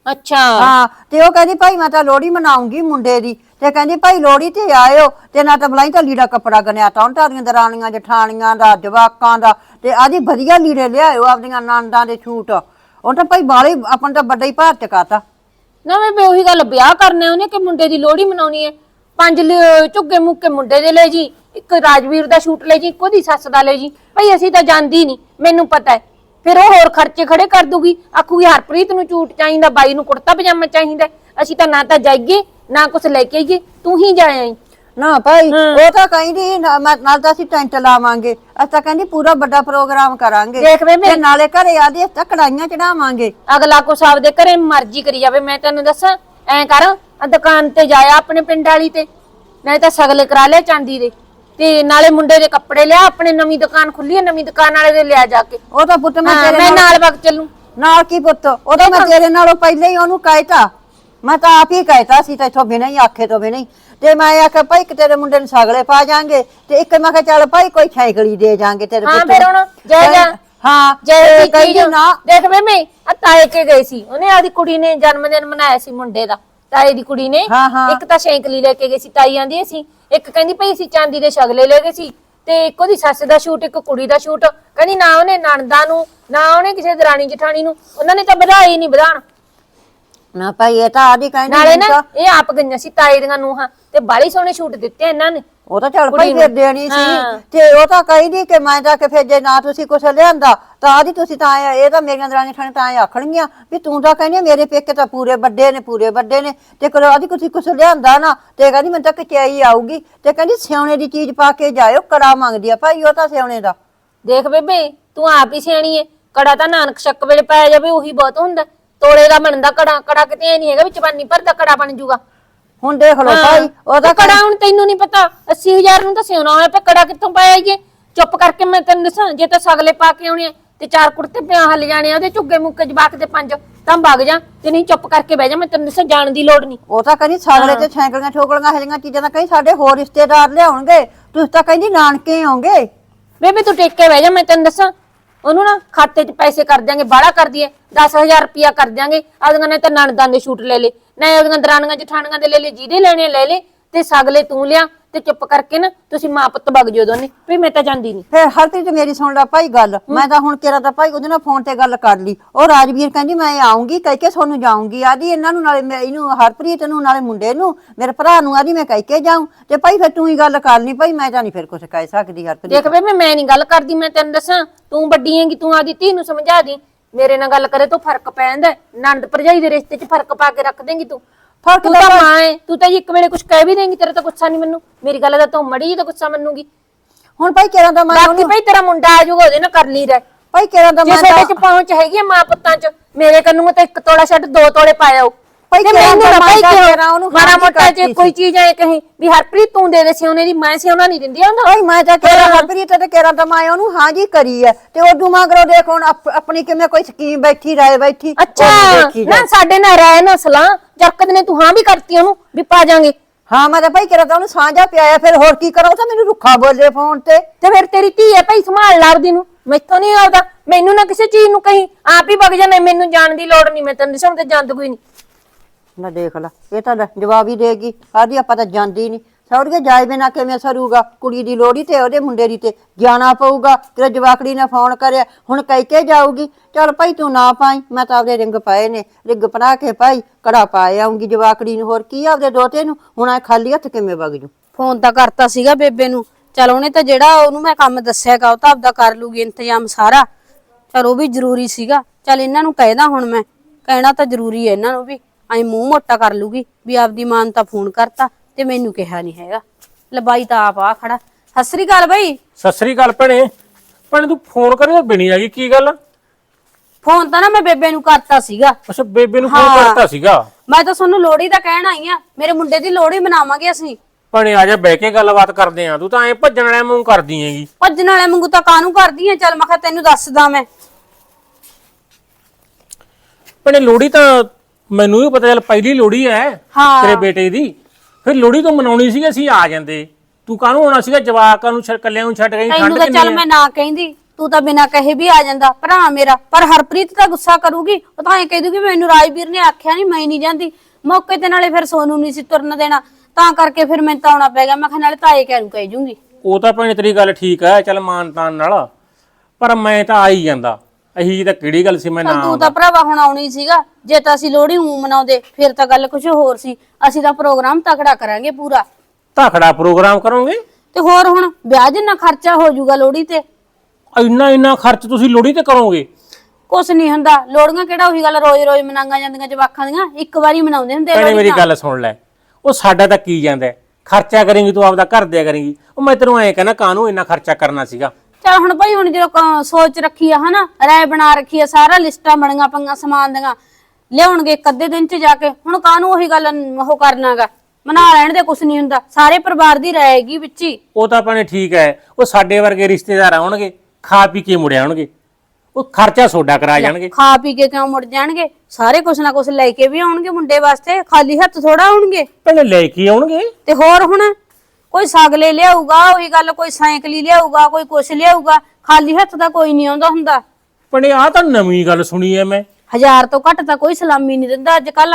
ਅੱਛਾ। ਹਾਂ ਤੇ ਉਹ ਕਹਿੰਦੀ ਭਾਈ ਮੈਂ ਤਾਂ ਲੋਹੜੀ ਮਨਾਉਂਗੀ ਮੁੰਡੇ ਦੀ। ਤੇ ਕਹਿੰਦੀ ਭਾਈ ਲੋਹੜੀ ਤੇ ਆਇਓ ਤੇ ਨਾ ਤਾਂ ਬਲਾਈ ਤਾਂ ਲੀੜਾ ਕੱਪੜਾ ਗਨਿਆ ਤਾਂ ਦੀਆਂ ਦਰਾਣੀਆਂ ਜਠਾਣੀਆਂ ਦਾ ਜਵਾਕਾਂ ਦਾ ਤੇ ਆਦੀ ਵਧੀਆ ਲੀੜੇ ਲਿਆਇਓ ਆਪਦੀਆਂ ਨੰਦਾਂ ਦੇ ਛੂਟ ਉਹ ਤਾਂ ਭਾਈ ਬਾਲੇ ਆਪਣ ਤਾਂ ਵੱਡਾ ਹੀ ਭਾਰ ਚਕਾਤਾ ਨਾ ਮੈਂ ਉਹੀ ਗੱਲ ਵਿਆਹ ਕਰਨਾ ਉਹਨੇ ਕਿ ਮੁੰਡੇ ਦੀ ਲੋਹੜੀ ਮਨਾਉਣੀ ਹੈ? ਪੰਜ ਲ- ਝੁੱਗੇ ਮੁੱਕੇ ਮੁੰਡੇ ਦੇ ਲੈ ਜੀ। ਇੱਕ ਰਾਜਵੀਰ ਦਾ ਸ਼ੂਟ ਲੈ ਜੀ ਇੱਕ ਉਹਦੀ ਸੱਸ ਦਾ ਲੈ ਜੀ। ਭਾਈ ਅਸੀਂ ਤਾਂ ਜਾਂਦੀ ਨਹੀਂ ਮੈਨੂੰ ਪਤਾ ਹੈ। ਫਿਰ ਉਹ ਹੋਰ ਖਰਚੇ ਖੜੇ ਕਰ ਦੂਗੀ। ਆਖੂਗੀ ਹਰਪ੍ਰੀਤ ਨੂੰ ਝੂਟ ਚਾਹੀਦਾ ਬਾਈ ਨੂੰ ਕੁੜਤਾ ਪਜਾਮਾ ਚਾਹੀਦਾ ਅਸੀਂ ਤਾਂ ਨਾ ਤਾਂ ਜਾਈਏ ਨਾ ਕੁਝ ਲੈ ਕੇ ਆਈਏ। ਤੂੰ ਹੀ ਜਾ ਆਈ। ਨਾ ਭਾਈ ਉਹ ਤਾਂ ਕਹਿੰਦੀ ਨਾ- ਮੈਂ- ਨਾਲ ਤਾਂ ਅਸੀਂ ਟੈਂਟ ਲਾਵਾਂਗੇ। ਅਸੀਂ ਤਾਂ ਕਹਿੰਦੀ ਪੂਰਾ ਵੱਡਾ ਪ੍ਰੋਗਰਾਮ ਕਰਾਂਗੇ। ਦੇਖ ਵੇ ਤੇ ਨਾਲੇ ਘਰੇ ਆਦੀ ਤਾਂ ਕੜਾਈਆਂ ਚੜਾਵਾਂਗੇ। ਅਗਲਾ ਕੋ ਆਪਦੇ ਘਰੇ ਮਰਜ਼ੀ ਕਰੀ ਜਾਵੇ ਮੈਂ ਤੈਨੂੰ ਦੱਸਾਂ। ਐਂ ਕਰ ਆ ਦੁਕਾਨ ਤੇ ਜਾਇਆ ਆਪਣੇ ਪਿੰਡ ਵਾਲੀ ਤੇ। ਨਹੀਂ ਤਾਂ ਸਗਲੇ ਕਰਾ ਲਿਆ ਚਾਂਦੀ ਦੇ। ਤੇ ਨਾਲੇ ਮੁੰਡੇ ਦੇ ਕੱਪੜੇ ਲਿਆ ਆਪਣੇ ਨਵੀਂ ਦੁਕਾਨ ਖੁੱਲੀ ਹੈ ਨਵੀਂ ਦੁਕਾਨ ਵਾਲੇ ਦੇ ਲਿਆ ਜਾ ਕੇ। ਉਹ ਤਾਂ ਪੁੱਤ ਮੈਂ ਹਾਂ, ਤੇਰੇ ਮੈਂ ਨਾਲ ਨਾਲ ਵਗ ਚੱਲੂ। ਨਾਲ ਕੀ ਪੁੱਤ? ਉਹਦਾ ਮੈਂ ਤੇਰੇ ਨਾਲੋਂ ਪਹਿਲਾਂ ਹੀ ਉਹਨੂੰ ਕਹਿਤਾ। ਮੈਂ ਤਾਂ ਆਪ ਹੀ ਕਹਿਤਾ ਸੀ ਤਾਂ ਇਥੋਂ ਬਿਨਾਂ ਹੀ ਆਖੇ ਤੋਂ ਬਿਨਾਂ ਹੀ। ਤੇ ਮੈਂ ਆਖਿਆ ਭਾਈ ਕਿ ਤੇਰੇ ਮੁੰਡੇ ਨੂੰ ਸਗਲੇ ਪਾ ਜਾਾਂਗੇ। ਤੇ ਇੱਕ ਮੈਂ ਕਿਹਾ ਚੱਲ ਭਾਈ ਕੋਈ ਸਾਈਕਲੀ ਦੇ ਜਾਾਂਗੇ ਤੇਰੇ ਹਾਂ, ਪੁੱਤ ਫਿਰ। ਹੁਣ ਜੈ ਜਾ। ਹਾਂ ਜੇ ਤੇ ਦੀ ਕਹਿੰਦੀ ਚੀਜ਼ ਨਾ ਦੇਖ ਵੇ ਮੈਂ ਆ ਤਾਏ ਕੇ ਗਈ ਸੀ। ਉਹਨੇ ਆਦੀ ਕੁੜੀ ਨੇ ਜਨਮ ਦਿਨ ਮਨਾਇਆ ਸੀ ਮੁੰਡੇ ਦਾ। ਤਾਏ ਦੀ ਕੁੜੀ ਨੇ। ਹਾਂ, ਹਾਂ। ਇੱਕ ਤਾਂ ਸ਼ੈਂਕਲੀ ਲੈ ਕੇ ਗਈ ਸੀ ਤਾਈ ਆਂਦੀ ਸੀ ਇੱਕ ਕਹਿੰਦੀ ਭਈ ਅਸੀਂ ਚਾਂਦੀ ਦੇ ਸ਼ਗਲੇ ਲੈ ਗਏ ਸੀ ਤੇ ਇੱਕ ਉਹਦੀ ਸੱਸ ਦਾ ਸ਼ੂਟ, ਇੱਕ ਕੁੜੀ ਦਾ ਸ਼ੂਟ। ਕਹਿੰਦੀ ਨਾ ਉਹਨੇ ਨਣਦਾ ਨੂੰ, ਨਾ ਉਹਨੇ ਕਿਸੇ ਦਰਾਣੀ ਜਠਾਣੀ ਨੂੰ, ਉਹਨਾਂ ਨੇ ਤਾਂ ਵਧਾਈ ਨਹੀਂ ਵਧਾਣ ਨਾ ਭਾਈ ਇਹ ਤਾਂ ਆਦੀ ਕਹਿੰਦੀ ਨਾਲੇ ਮੈਨੂੰ ਨਾ ਤਾਂ- ਇਹ ਆਪ ਗਈਆਂ ਸੀ ਤਾਏ ਦੀਆਂ ਨੂੰਹਾਂ ਤੇ ਬਾਲੀ ਸੋਹਣੇ ਸ਼ੂਟ ਦਿੱਤੇ ਇਹਨਾਂ ਨੇ। ਉਹ ਤਾਂ ਚੱਲ ਕੁੜੀ ਭਾਈ ਨੂੰ। ਫਿਰ ਦੇਣੀ ਸੀ। ਤੇ ਉਹ ਤਾਂ ਕਹਿੰਦੀ ਕਿ ਮੈਂ ਤਾਂ ਕਿ ਫਿਰ ਜੇ ਨਾ ਤੁਸੀਂ ਕੁਛ ਲਿਆਂਦਾ ਤਾਂ ਆਦੀ ਤੁਸੀਂ ਤਾਂ ਆਏ ਇਹ ਤਾਂ ਮੇਰੀਆਂ ਦਰਾਣੀ ਠਾਣੇ ਤਾਂ ਆਖਣਗੀਆਂ ਵੀ ਤੂੰ ਤਾਂ ਕਹਿੰਦੀ ਆ, ਮੇਰੇ ਪੇਕੇ ਤਾਂ ਪੂਰੇ ਵੱਡੇ ਨੇ ਪੂਰੇ ਵੱਡੇ ਨੇ। ਤੇ ਕਰੋ ਆਦੀ ਤੁਸੀਂ ਕੁਛ ਲਿਆਂਦਾ ਨਾ ਤੇ ਕਹਿੰਦੀ ਮੈਨੂੰ ਤਾਂ ਕਿਚਾਈ ਆਊਗੀ। ਤੇ ਕਹਿੰਦੀ ਸਿਆਉਣੇ ਦੀ ਚੀਜ਼ ਪਾ ਕੇ ਜਾਇਓ ਕੜਾ ਮੰਗਦੀ ਆ ਭਾਈ ਉਹ ਤਾਂ ਸਿਆਉਣੇ ਦਾ। ਦੇਖ ਬੇਬੇ ਤੂੰ ਆਪ ਹੀ ਸਿਆਣੀ ਏ। ਕੜਾ ਤਾਂ ਨਾਨਕ ਸ਼ੱਕ ਵੇਲੇ ਪਾਇਆ ਜਾਵੇ ਉਹੀ ਬਹੁਤ ਹੁੰਦਾ। ਤੋਲੇ ਦਾ ਬਣਦਾ ਕੜਾ ਕੜਾ ਕਿਤੇ ਨਹੀਂ ਹੈਗਾ ਵਿੱਚ ਪਾਨੀ ਭਰਦਾ ਕੜਾ ਬਣ ਜੂਗਾ। ਹੁਣ ਦੇਖ ਲਓ ਭਾਈ ਉਹਦਾ ਕੜਾ ਹੁਣ ਤੈਨੂੰ ਨਹੀਂ ਪਤਾ 80000 ਨੂੰ ਤਾਂ ਸਿਉਣਾ ਹੋਇਆ ਕੜਾ ਕਿੱਥੋਂ ਪਾਇਆ ਈਏ ਚੁੱਪ ਕਰਕੇ ਮੈਂ ਤੈਨੂੰ ਦੱਸਾਂ ਜੇ ਤਾਂ ਸਗਲੇ ਪਾ ਕੇ ਆਉਣੇ ਤੇ ਚਾਰ ਕੁੜਤੇ ਪਿਆ ਹੱਲ ਜਾਣੇ ਆ ਉਹਦੇ ਝੁੱਗੇ ਮੁੱਕੇ ਜਵਾਕ ਦੇ ਪੰਜ ਤਾਂ ਵਗ ਜਾ ਤੇ ਨਹੀਂ ਚੁੱਪ ਕਰਕੇ ਬਹਿ ਜਾ ਮੈਂ ਤੈਨੂੰ ਦੱਸਾਂ ਜਾਣ ਦੀ ਲੋੜ ਨਹੀਂ। ਉਹ ਤਾਂ ਕਹਿੰਦੀ ਸਾਗਲੇ ਤੇ ਸਾਈਕਲੀਆਂ ਠੋਕਲੀਆਂ ਹਜੀਆਂ ਚੀਜ਼ਾਂ ਤਾਂ ਕਈ ਸਾਡੇ ਹੋਰ ਰਿਸ਼ਤੇਦਾਰ ਲਿਆਉਣਗੇ ਤੁਸੀਂ ਤਾਂ ਕਹਿੰਦੀ ਨਾਨਕੇ ਆਉਂਗੇ। ਬੇਬੇ ਤੂੰ ਟੇਕ ਕੇ ਬਹਿ ਜਾ ਮੈਂ ਤੈਨੂੰ ਦੱਸਾਂ ਉਹਨੂੰ ਨਾ ਖਾਤੇ 'ਚ ਪੈਸੇ ਕਰ ਦਿਆਂਗੇ ਬਾੜਾ ਕਰ ਦਈਏ 10000 ਰੁਪਿਆ ਕਰ ਦਿਆਂਗੇ। ਆਦਿਆਂ ਨੇ ਤਾਂ ਨਣਦਾਂ ਦੇ ਸ਼ੂਟ ਲੈ ਲੇ ਨਾ ਉਹਦੀਆਂ ਦਰਾਨੀਆਂ ਜਠਾਣੀਆਂ ਦੇ ਲੈ ਲੈ ਜਿਹਦੇ ਲੈਣੇ ਲੈ ਲੈ ਤੇ ਸਗਲੇ ਤੂੰ ਲਿਆ। ਤੇ ਚੁੱਪ ਕਰਕੇ ਨਾ ਤੁਸੀਂ ਮਾਂ ਪੁੱਤ ਵਗ ਜਿਓ ਦੋਨੇ ਵੀ ਮੈਂ ਤਾਂ ਜਾਂਦੀ ਨਹੀਂ ਫਿਰ ਹਰਪ੍ਰੀਤ ਮੇਰੀ ਸੁਣ ਲੈ ਭਾਈ ਗੱਲ। ਮੈਂ ਤਾਂ ਹੁਣ ਤੇਰਾ ਤਾਂ ਭਾਈ ਉਹਦੇ ਨਾਲ ਫੋਨ ਤੇ ਗੱਲ ਕਰ ਲਈ। ਉਹ ਰਾਜਵੀਰ ਕਹਿੰਦੀ ਮੈਂ ਆਉਂਗੀ ਕਹਿ ਕੇ ਤੁਹਾਨੂੰ ਜਾਊਂਗੀ। ਆਦੀ ਇਹਨਾਂ ਨੂੰ ਨਾਲੇ ਮੈਂ ਇਹਨੂੰ ਹਰਪ੍ਰੀਤ ਨੂੰ ਨਾਲੇ ਮੁੰਡੇ ਨੂੰ ਮੇਰੇ ਭਰਾ ਨੂੰ ਆਦੀ ਮੈਂ ਕਹਿ ਕੇ ਜਾਊਂ। ਤੇ ਭਾਈ ਫਿਰ ਤੂੰ ਹੀ ਗੱਲ ਕਰ ਲਈ ਭਾਈ ਮੈਂ ਤਾਂ ਨਹੀਂ ਫਿਰ ਕੁਝ ਕਹਿ ਸਕਦੀ ਹਰਪ੍ਰੀਤ ਦੇਖ ਵੇ ਮੈਂ ਮੈਂ ਨਹੀਂ ਗੱਲ ਕਰਦੀ ਮੈਂ ਤੈਨੂੰ ਦੱਸਾਂ। ਤੂੰ ਵੱਡੀ ਹੈਗੀ ਤੂੰ ਆਦੀ ਧੀ ਨੂੰ ਸਮਝਾ ਦੀ। ਮੇਰੇ ਨਾਲ ਗੱਲ ਕਰੇ ਤਾਂ ਫ਼ਰਕ ਪੈ ਜਾਂਦਾ ਹੈ। ਨੰਦ ਭਰਜਾਈ ਦੇ ਰਿਸ਼ਤੇ 'ਚ ਫ਼ਰਕ ਪਾ ਕੇ ਰੱਖ ਦੇਂਗੀ ਤੂੰ। ਫ਼ਰਕ ਤੂੰ ਤਾਂ ਮਾਂ ਹੈ ਤੂੰ ਤਾਂ ਜੀ ਇੱਕ ਵੇਲੇ ਕੁਝ ਕਹਿ ਵੀ ਦੇਂਗੀ ਤੇਰੇ ਤਾਂ ਗੁੱਸਾ ਨਹੀਂ ਮੈਨੂੰ। ਮੇਰੀ ਗੱਲ ਦਾ ਤੂੰ ਮੜੀ ਜੀ ਤਾਂ ਗੁੱਸਾ ਮੰਨੂਗੀ। ਹੁਣ ਭਾਈ ਕਿਹੜਾ ਤਾਂ ਮੈਂ ਬਾਕੀ ਭਾਈ ਤੇਰਾ ਮੁੰਡਾ ਆ ਜਾਊਗਾ ਉਹਦੇ ਨਾਲ ਕਰ ਲਈ ਰਹਿ। ਭਾਈ ਕਿਹੜਾ ਜੇ ਮੈਂ ਸਾਡੇ ਤਾਂ ਚ ਪਹੁੰਚ ਹੈਗੀ ਆ ਮਾਂ ਪੁੱਤਾਂ ਚ ਮੇਰੇ ਕੰਨੂ ਤਾਂ ਇੱਕ ਤੋਲਾ ਛੱਡ ਦੋ ਤੋਲੇ ਪਾਇਆ ਉਹ। ਭਾਈ ਤੇ ਮੈਨੂੰ ਨਾ ਤਾਂ ਭਾਈ ਮੈਂ ਕਿਉਂ? ਤੇਰਾ ਉਹਨੂੰ ਮਾੜਾ ਹਾਂਜੀ ਮੋਟਾ ਜੇ ਕਰਤੀ ਕੋਈ ਚੀਜ਼ ਆਏ ਕਹੀਂ ਵੀ ਹਰਪ੍ਰੀਤ ਤੂੰ ਦੇ ਦੇ ਸਿਉਨੇ ਦੀ ਮੈਂ ਸਿਉਨਾ ਨਹੀਂ ਦਿੰਦੀ ਆਂਦਾ ਭਾਈ ਮੈਂ ਤਾਂ ਕਿਹੜਾ ਹਰਪ੍ਰੀਤ ਤੇ ਕਿਹੜਾ ਤਾਂ ਮੈਂ ਉਹਨੂੰ ਹਾਂਜੀ ਕਰੀ ਹੈ ਤੇ ਉਦੋਂ ਮਗਰੋਂ ਦੇਖ ਹੁਣ ਆਪ- ਆਪਣੀ ਕਿਵੇਂ ਕੋਈ ਸਕੀਮ ਬੈਠੀ ਰਾਏ ਬੈਠੀ ਅੱਛਾ ਉਹਨੂੰ ਦੇਖੀ ਜਾ। ਨਾ ਸਾਡੇ ਨਾਲ ਰਹਿ ਨਾ ਸਲਾਹ ਜਰਕਤ ਨੇ ਤੂੰ ਹਾਂ ਵੀ ਕਰਤੀ ਉਹਨੂੰ ਵੀ ਪਾ ਜਾਾਂਗੇ। ਹਾਂ ਮੈਂ ਤਾਂ ਭਾਈ ਕਿਹੜਾ ਤਾਂ ਉਹਨੂੰ ਸਾਂਝਾ ਪਿਆਇਆ ਫਿਰ ਹੋਰ ਕੀ ਕਰਾਂ ਉਹ ਤਾਂ ਮੈਨੂੰ ਰੁੱਖਾ ਬੋਲੇ ਫੋਨ ਤੇ। ਤੇ ਫਿਰ ਤੇਰੀ ਧੀ ਹੈ ਭਾਈ ਸੰਭਾਲ ਲਾ ਨੂੰ। ਮੈਥੋਂ ਨਹੀਂ ਆਉਦਾ। ਮੈਨੂੰ ਨਾ ਕਿਸੇ ਚੀਜ਼ ਨੂੰ ਕਹੀਂ ਆਪ ਹੀ ਵਗ ਜਾਣਾ ਮੈਨੂੰ ਜਾਣ ਦੀ ਲੋੜ ਨਹੀਂ ਮੈਂ ਤੈਨੂੰ ਦੱਸਾਂ ਤੇ ਜਾਂਦ ਕੋਈ ਨਹੀਂ ਨਾ ਦੇਖ ਲਾ, ਇਹ ਤਾਂ ਲੈ ਜਵਾਬ ਹੀ ਦੇਗੀ, ਆਦੀ ਆਪਾਂ ਤਾਂ ਜਾਂਦੀ ਨਹੀਂ ਸੌੜੀਏ ਜਾਏ ਬਿਨਾ ਕਿਵੇਂ ਸਰੂਗਾ, ਕੁੜੀ ਦੀ ਲੋੜੀ ਤੇ ਉਹਦੇ ਮੁੰਡੇ ਦੀ ਤੇ ਜਾਣਾ ਪਊਗਾ, ਤੇਰੇ ਜਵਾਕੜੀ ਨੇ ਫੋਨ ਕਰਿਆ, ਹੁਣ ਕਹਿ ਕੇ ਜਾਊਗੀ, ਚਲ ਭਾਈ ਤੂੰ ਨਾ ਪਾਈ, ਮੈਂ ਤਾਂ ਆਪਦੇ ਰਿੰਗ ਪਾਏ ਨੇ, ਰਿੰਗ ਬਣਾ ਕੇ ਭਾਈ, ਕੜਾ ਪਾਏ ਆਉਂਗੀ ਜਵਾਕੜੀ ਨੂੰ, ਹੋਰ ਕੀ ਆਪਦੇ ਦੋਤੇ ਨੂੰ, ਹੁਣ ਆ ਖਾਲੀ ਹੱਥ ਕਿਵੇਂ ਵਗ ਜੂ? ਫੋਨ ਤਾਂ ਕਰਤਾ ਸੀਗਾ ਬੇਬੇ ਨੂੰ, ਚਲ ਉਹਨੇ ਤਾਂ ਜਿਹੜਾ ਉਹਨੂੰ ਮੈਂ ਕੰਮ ਦੱਸਿਆਗਾ ਉਹ ਤਾਂ ਆਪਦਾ ਕਰ ਲੂਗੀ ਇੰਤਜ਼ਾਮ ਸਾਰਾ। ਚਲ ਉਹ ਵੀ ਜ਼ਰੂਰੀ ਸੀਗਾ, ਚਲ ਇਹਨਾਂ ਨੂੰ ਕਹਿਦਾ ਹੁਣ ਮੈਂ, ਕਹਿਣਾ ਤਾਂ ਜ਼ਰੂਰੀ ਹੈ ਇਹਨਾਂ ਨੂੰ ਵੀ। ਐ ਮੂੰਹ ਮੋਟਾ ਕਰ ਲੂਗੀ ਵੀ ਆਪਦੀ ਮਾਂ ਨੂੰ ਤਾਂ ਫੋਨ ਕਰਤਾ ਤੇ ਮੈਨੂੰ ਕਿਹਾ ਨਹੀਂ ਹੈਗਾ। ਲਬਾਈ ਤਾਂ ਆਪ ਆ ਖੜਾ। ਸਤਿ ਸ੍ਰੀ ਅਕਾਲ ਬਈ। ਸਤਿ ਸ੍ਰੀ ਅਕਾਲ ਭੈਣੇ। ਭੈਣੇ ਤੂੰ ਫੋਨ ਕਰਿਆ ਬਿਣੀ ਆ ਗਈ ਕੀ ਗੱਲ? ਫੋਨ ਤਾਂ ਨਾ ਮੈਂ ਬੇਬੇ ਨੂੰ ਕਰਤਾ ਸੀਗਾ। ਅੱਛਾ ਬੇਬੇ ਨੂੰ ਫੋਨ ਹਾਂ। ਕਰਤਾ ਸੀਗਾ? ਮੈਂ ਤਾਂ ਤੁਹਾਨੂੰ ਲੋਹੜੀ ਦਾ ਕਹਿਣ ਆਈ ਆ ਮੇਰੇ ਮੁੰਡੇ ਦੀ ਲੋਹੜੀ ਮਨਾਵਾਂਗੇ ਅਸੀਂ। ਭੈਣੇ ਆ ਜਾ ਬਹਿ ਕੇ ਗੱਲਬਾਤ ਕਰਦੇ ਆ। ਤੂੰ ਤਾਂ ਐ ਭੱਜਣ ਵਾਲੇ ਮੂੰਹ ਕਰਦੀ ਹੈਗੀ। ਭੱਜਣ ਵਾਲੇ ਵਾਂਗੂ ਤਾਂ ਕਾਹਨੂੰ ਕਰਦੀ ਆ? ਚੱਲ ਮੈਂ ਕਿਹਾ ਤੈਨੂੰ ਦੱਸਦਾ ਮੈਂ। ਭੈਣੇ ਲੋੜੀ ਤਾਂ ਮੈਨੂੰ ਵੀ ਪਤਾ ਚੱਲ ਪਹਿਲੀ ਲੋੜੀ ਹਾਂ। ਤੇਰੇ ਬੇਟੇ ਦੀ। ਫਿਰ ਲੋੜੀ ਤੋਂ ਮਨਾਉਣੀ ਸੀ ਅਸੀਂ ਆ ਜਾਂਦੇ। ਤੂੰ ਕਾਹਨੂੰ ਆਉਣਾ ਸੀਗਾ? ਜਵਾਕਾਂ ਨੂੰ ਕੱਲਿਆਂ ਨੂੰ ਛੱਡ ਗਈ ਤੈਨੂੰ ਠੰਡ ਤਾਂ ਚੱਲ ਮੈਂ ਨਾ ਕਹਿੰਦੀ। ਤੂੰ ਤਾਂ ਬਿਨਾਂ ਕਹੇ ਵੀ ਆ ਜਾਂਦਾ ਭਰਾ ਮੇਰਾ। ਪਰ ਹਰਪ੍ਰੀਤ ਤਾਂ ਗੁੱਸਾ ਕਰੂਗੀ। ਉਹ ਤਾਂ ਐ ਕਹਿ ਦੂਗੀ ਮੈਨੂੰ ਰਾਜਵੀਰ ਨੇ ਆਖਿਆ ਨਹੀਂ ਮੈਂ ਨਹੀਂ ਜਾਂਦੀ। ਮੌਕੇ ਤੇ ਨਾਲੇ ਫਿਰ ਸੋਨੂ ਨਹੀਂ ਸੀ ਤੁਰਨ ਦੇਣਾ। ਤਾਂ ਕਰਕੇ ਫਿਰ ਮੈਨੂੰ ਤਾਂ ਆਉਣਾ ਪੈ ਗਿਆ। ਮੈਂ ਕਿਹਾ ਨਾਲੇ ਤਾਏ ਕਹਿ ਨੂੰ ਕਹਿ ਜੂੰਗੀ। ਉਹ ਤਾਂ ਭੈਣੇ ਤੇਰੀ ਗੱਲ ਠੀਕ ਐ ਚੱਲ ਮਾਨ ਤਾਨ ਨਾਲ। ਪਰ ਮੈਂ ਤਾਂ ਆ ਹੀ ਜਾਂਦਾ। ਅਹੀ ਤਾਂ ਕਿਹੜੀ ਗੱਲ ਸੀ ਮੈਂ ਨਾ ਤੂੰ ਤਾਂ ਭਰਾਵਾ ਹੁਣ ਆਉਣੀ ਸੀਗਾ। ਜੇ ਤਾਂ ਅਸੀਂ ਲੋਹੜੀ ਊਂ ਮਨਾਉਂਦੇ ਫਿਰ ਤਾਂ ਗੱਲ ਕੁਝ ਹੋਰ ਸੀ। ਅਸੀਂ ਤਾਂ ਪ੍ਰੋਗਰਾਮ ਤਕੜਾ ਕਰਾਂਗੇ ਪੂਰਾ। ਧਾਖੜਾ ਪ੍ਰੋਗਰਾਮ ਕਰੋਗੇ? ਤੇ ਹੋਰ ਹੁਣ ਵਿਆਹ ਜਿੰਨਾ ਖਰਚਾ ਹੋ ਜਾਊਗਾ ਲੋਹੜੀ ਤੇ। ਇੰਨਾ ਇੰਨਾ ਖਰਚ ਤੁਸੀਂ ਲੋੜੀ ਤੇ ਕਰੋਗੇ? ਕੁਛ ਨਹੀਂ ਹੁੰਦਾ। ਲੋਹੜੀਆਂ ਕਿਹੜਾ ਉਹੀ ਗੱਲ ਰੋਜ਼-ਰੋਜ਼ ਮਨਾਈਆਂ ਜਾਂਦੀਆਂ ਜਵਾਖਾਂ ਦੀਆਂ? ਇੱਕ ਵਾਰੀ ਮਨਾਉਂਦੇ ਹੁੰਦੇ ਆ ਭੈਣੇ ਲੋਹੜੀ ਮੇਰੀ। ਗੱਲ ਸੁਣ ਲੈ। ਉਹ ਸਾਡਾ ਤਾਂ ਕੀ ਜਾਂਦਾ ਹੈ? ਖਰਚਾ ਕਰੇਂਗੀ ਤੂੰ ਆਪਦਾ ਘਰ ਦਿਆ ਕਰੇਂਗੀ। ਉਹ ਮੈਂ ਤੈਨੂੰ ਐਂ ਕਹਿੰਦਾ ਕਾਹਨੂੰ ਇੰਨਾ ਖਰਚਾ ਕਰਨਾ ਸੀਗਾ? ਚਲ ਹੁਣ ਭਾਈ ਹੁਣ ਜਦੋਂ ਕ- ਸੋਚ ਰੱਖੀ ਆ ਹਨਾ ਰਾਏ ਬਣਾ ਰੱਖੀ ਆ ਸਾਰਾ ਲਿਸਟਾਂ ਬਣੀਆਂ ਪਈਆਂ ਸਮਾਨ ਦੀਆਂ ਲਿਆਉਣਗੇ ਇੱਕ ਅੱਧੇ ਦਿਨ ਚ ਜਾ ਕੇ ਹੁਣ ਕਾਹਨੂੰ ਉਹੀ ਗੱਲ ਨ- ਉਹ ਕਰਨਾਗਾ? ਮਨਾ ਲੈਣ ਦੇ ਕੁਛ ਨਹੀਂ ਹੁੰਦਾ ਸਾਰੇ ਪਰਿਵਾਰ ਦੀ ਰਾਏ ਹੈਗੀ ਵਿੱਚ ਹੀ। ਉਹ ਤਾਂ ਭੈਣੇ ਠੀਕ ਹੈ ਉਹ ਸਾਡੇ ਵਰਗੇ ਰਿਸ਼ਤੇਦਾਰ ਆਉਣਗੇ ਖਾ ਪੀ ਕੇ ਮੁੜ ਆਉਣਗੇ ਉਹ ਖਰਚਾ ਸੋਡਾ ਕਰਾ ਜਾਣਗੇ। ਖਾ ਪੀ ਕੇ ਕਿਉਂ ਮੁੜ ਜਾਣਗੇ? ਸਾਰੇ ਕੁਛ ਨਾ ਕੁਛ ਲੈ ਕੇ ਵੀ ਆਉਣਗੇ ਮੁੰਡੇ ਵਾਸਤੇ ਖਾਲੀ ਹੱਥ ਥੋੜਾ ਆਉਣਗੇ। ਭੈਣੇ ਲੈ ਕੇ ਆਉਣਗੇ। ਤੇ ਹੋਰ ਹੁਣ? ਕੋਈ ਸਗਲੇ ਲਿਆਊਗਾ ਉਹੀ ਗੱਲ ਕੋਈ ਸਾਈਕਲੀ ਲਿਆਊਗਾ ਕੋਈ ਕੁਛ ਲਿਆਊਗਾ ਖਾਲੀ ਹੱਥ ਤਾਂ ਕੋਈ ਨਹੀਂ ਆਉਂਦਾ ਹੁੰਦਾ। ਭੈਣੇ ਆਹ ਤਾਂ ਨਵੀਂ ਗੱਲ ਸੁਣੀ ਐ ਮੈਂ। ਹਜ਼ਾਰ ਤੋਂ ਘੱਟ ਤਾਂ ਕੋਈ ਸਲਾਮੀ ਨਹੀਂ ਦਿੰਦਾ ਅੱਜ ਕੱਲ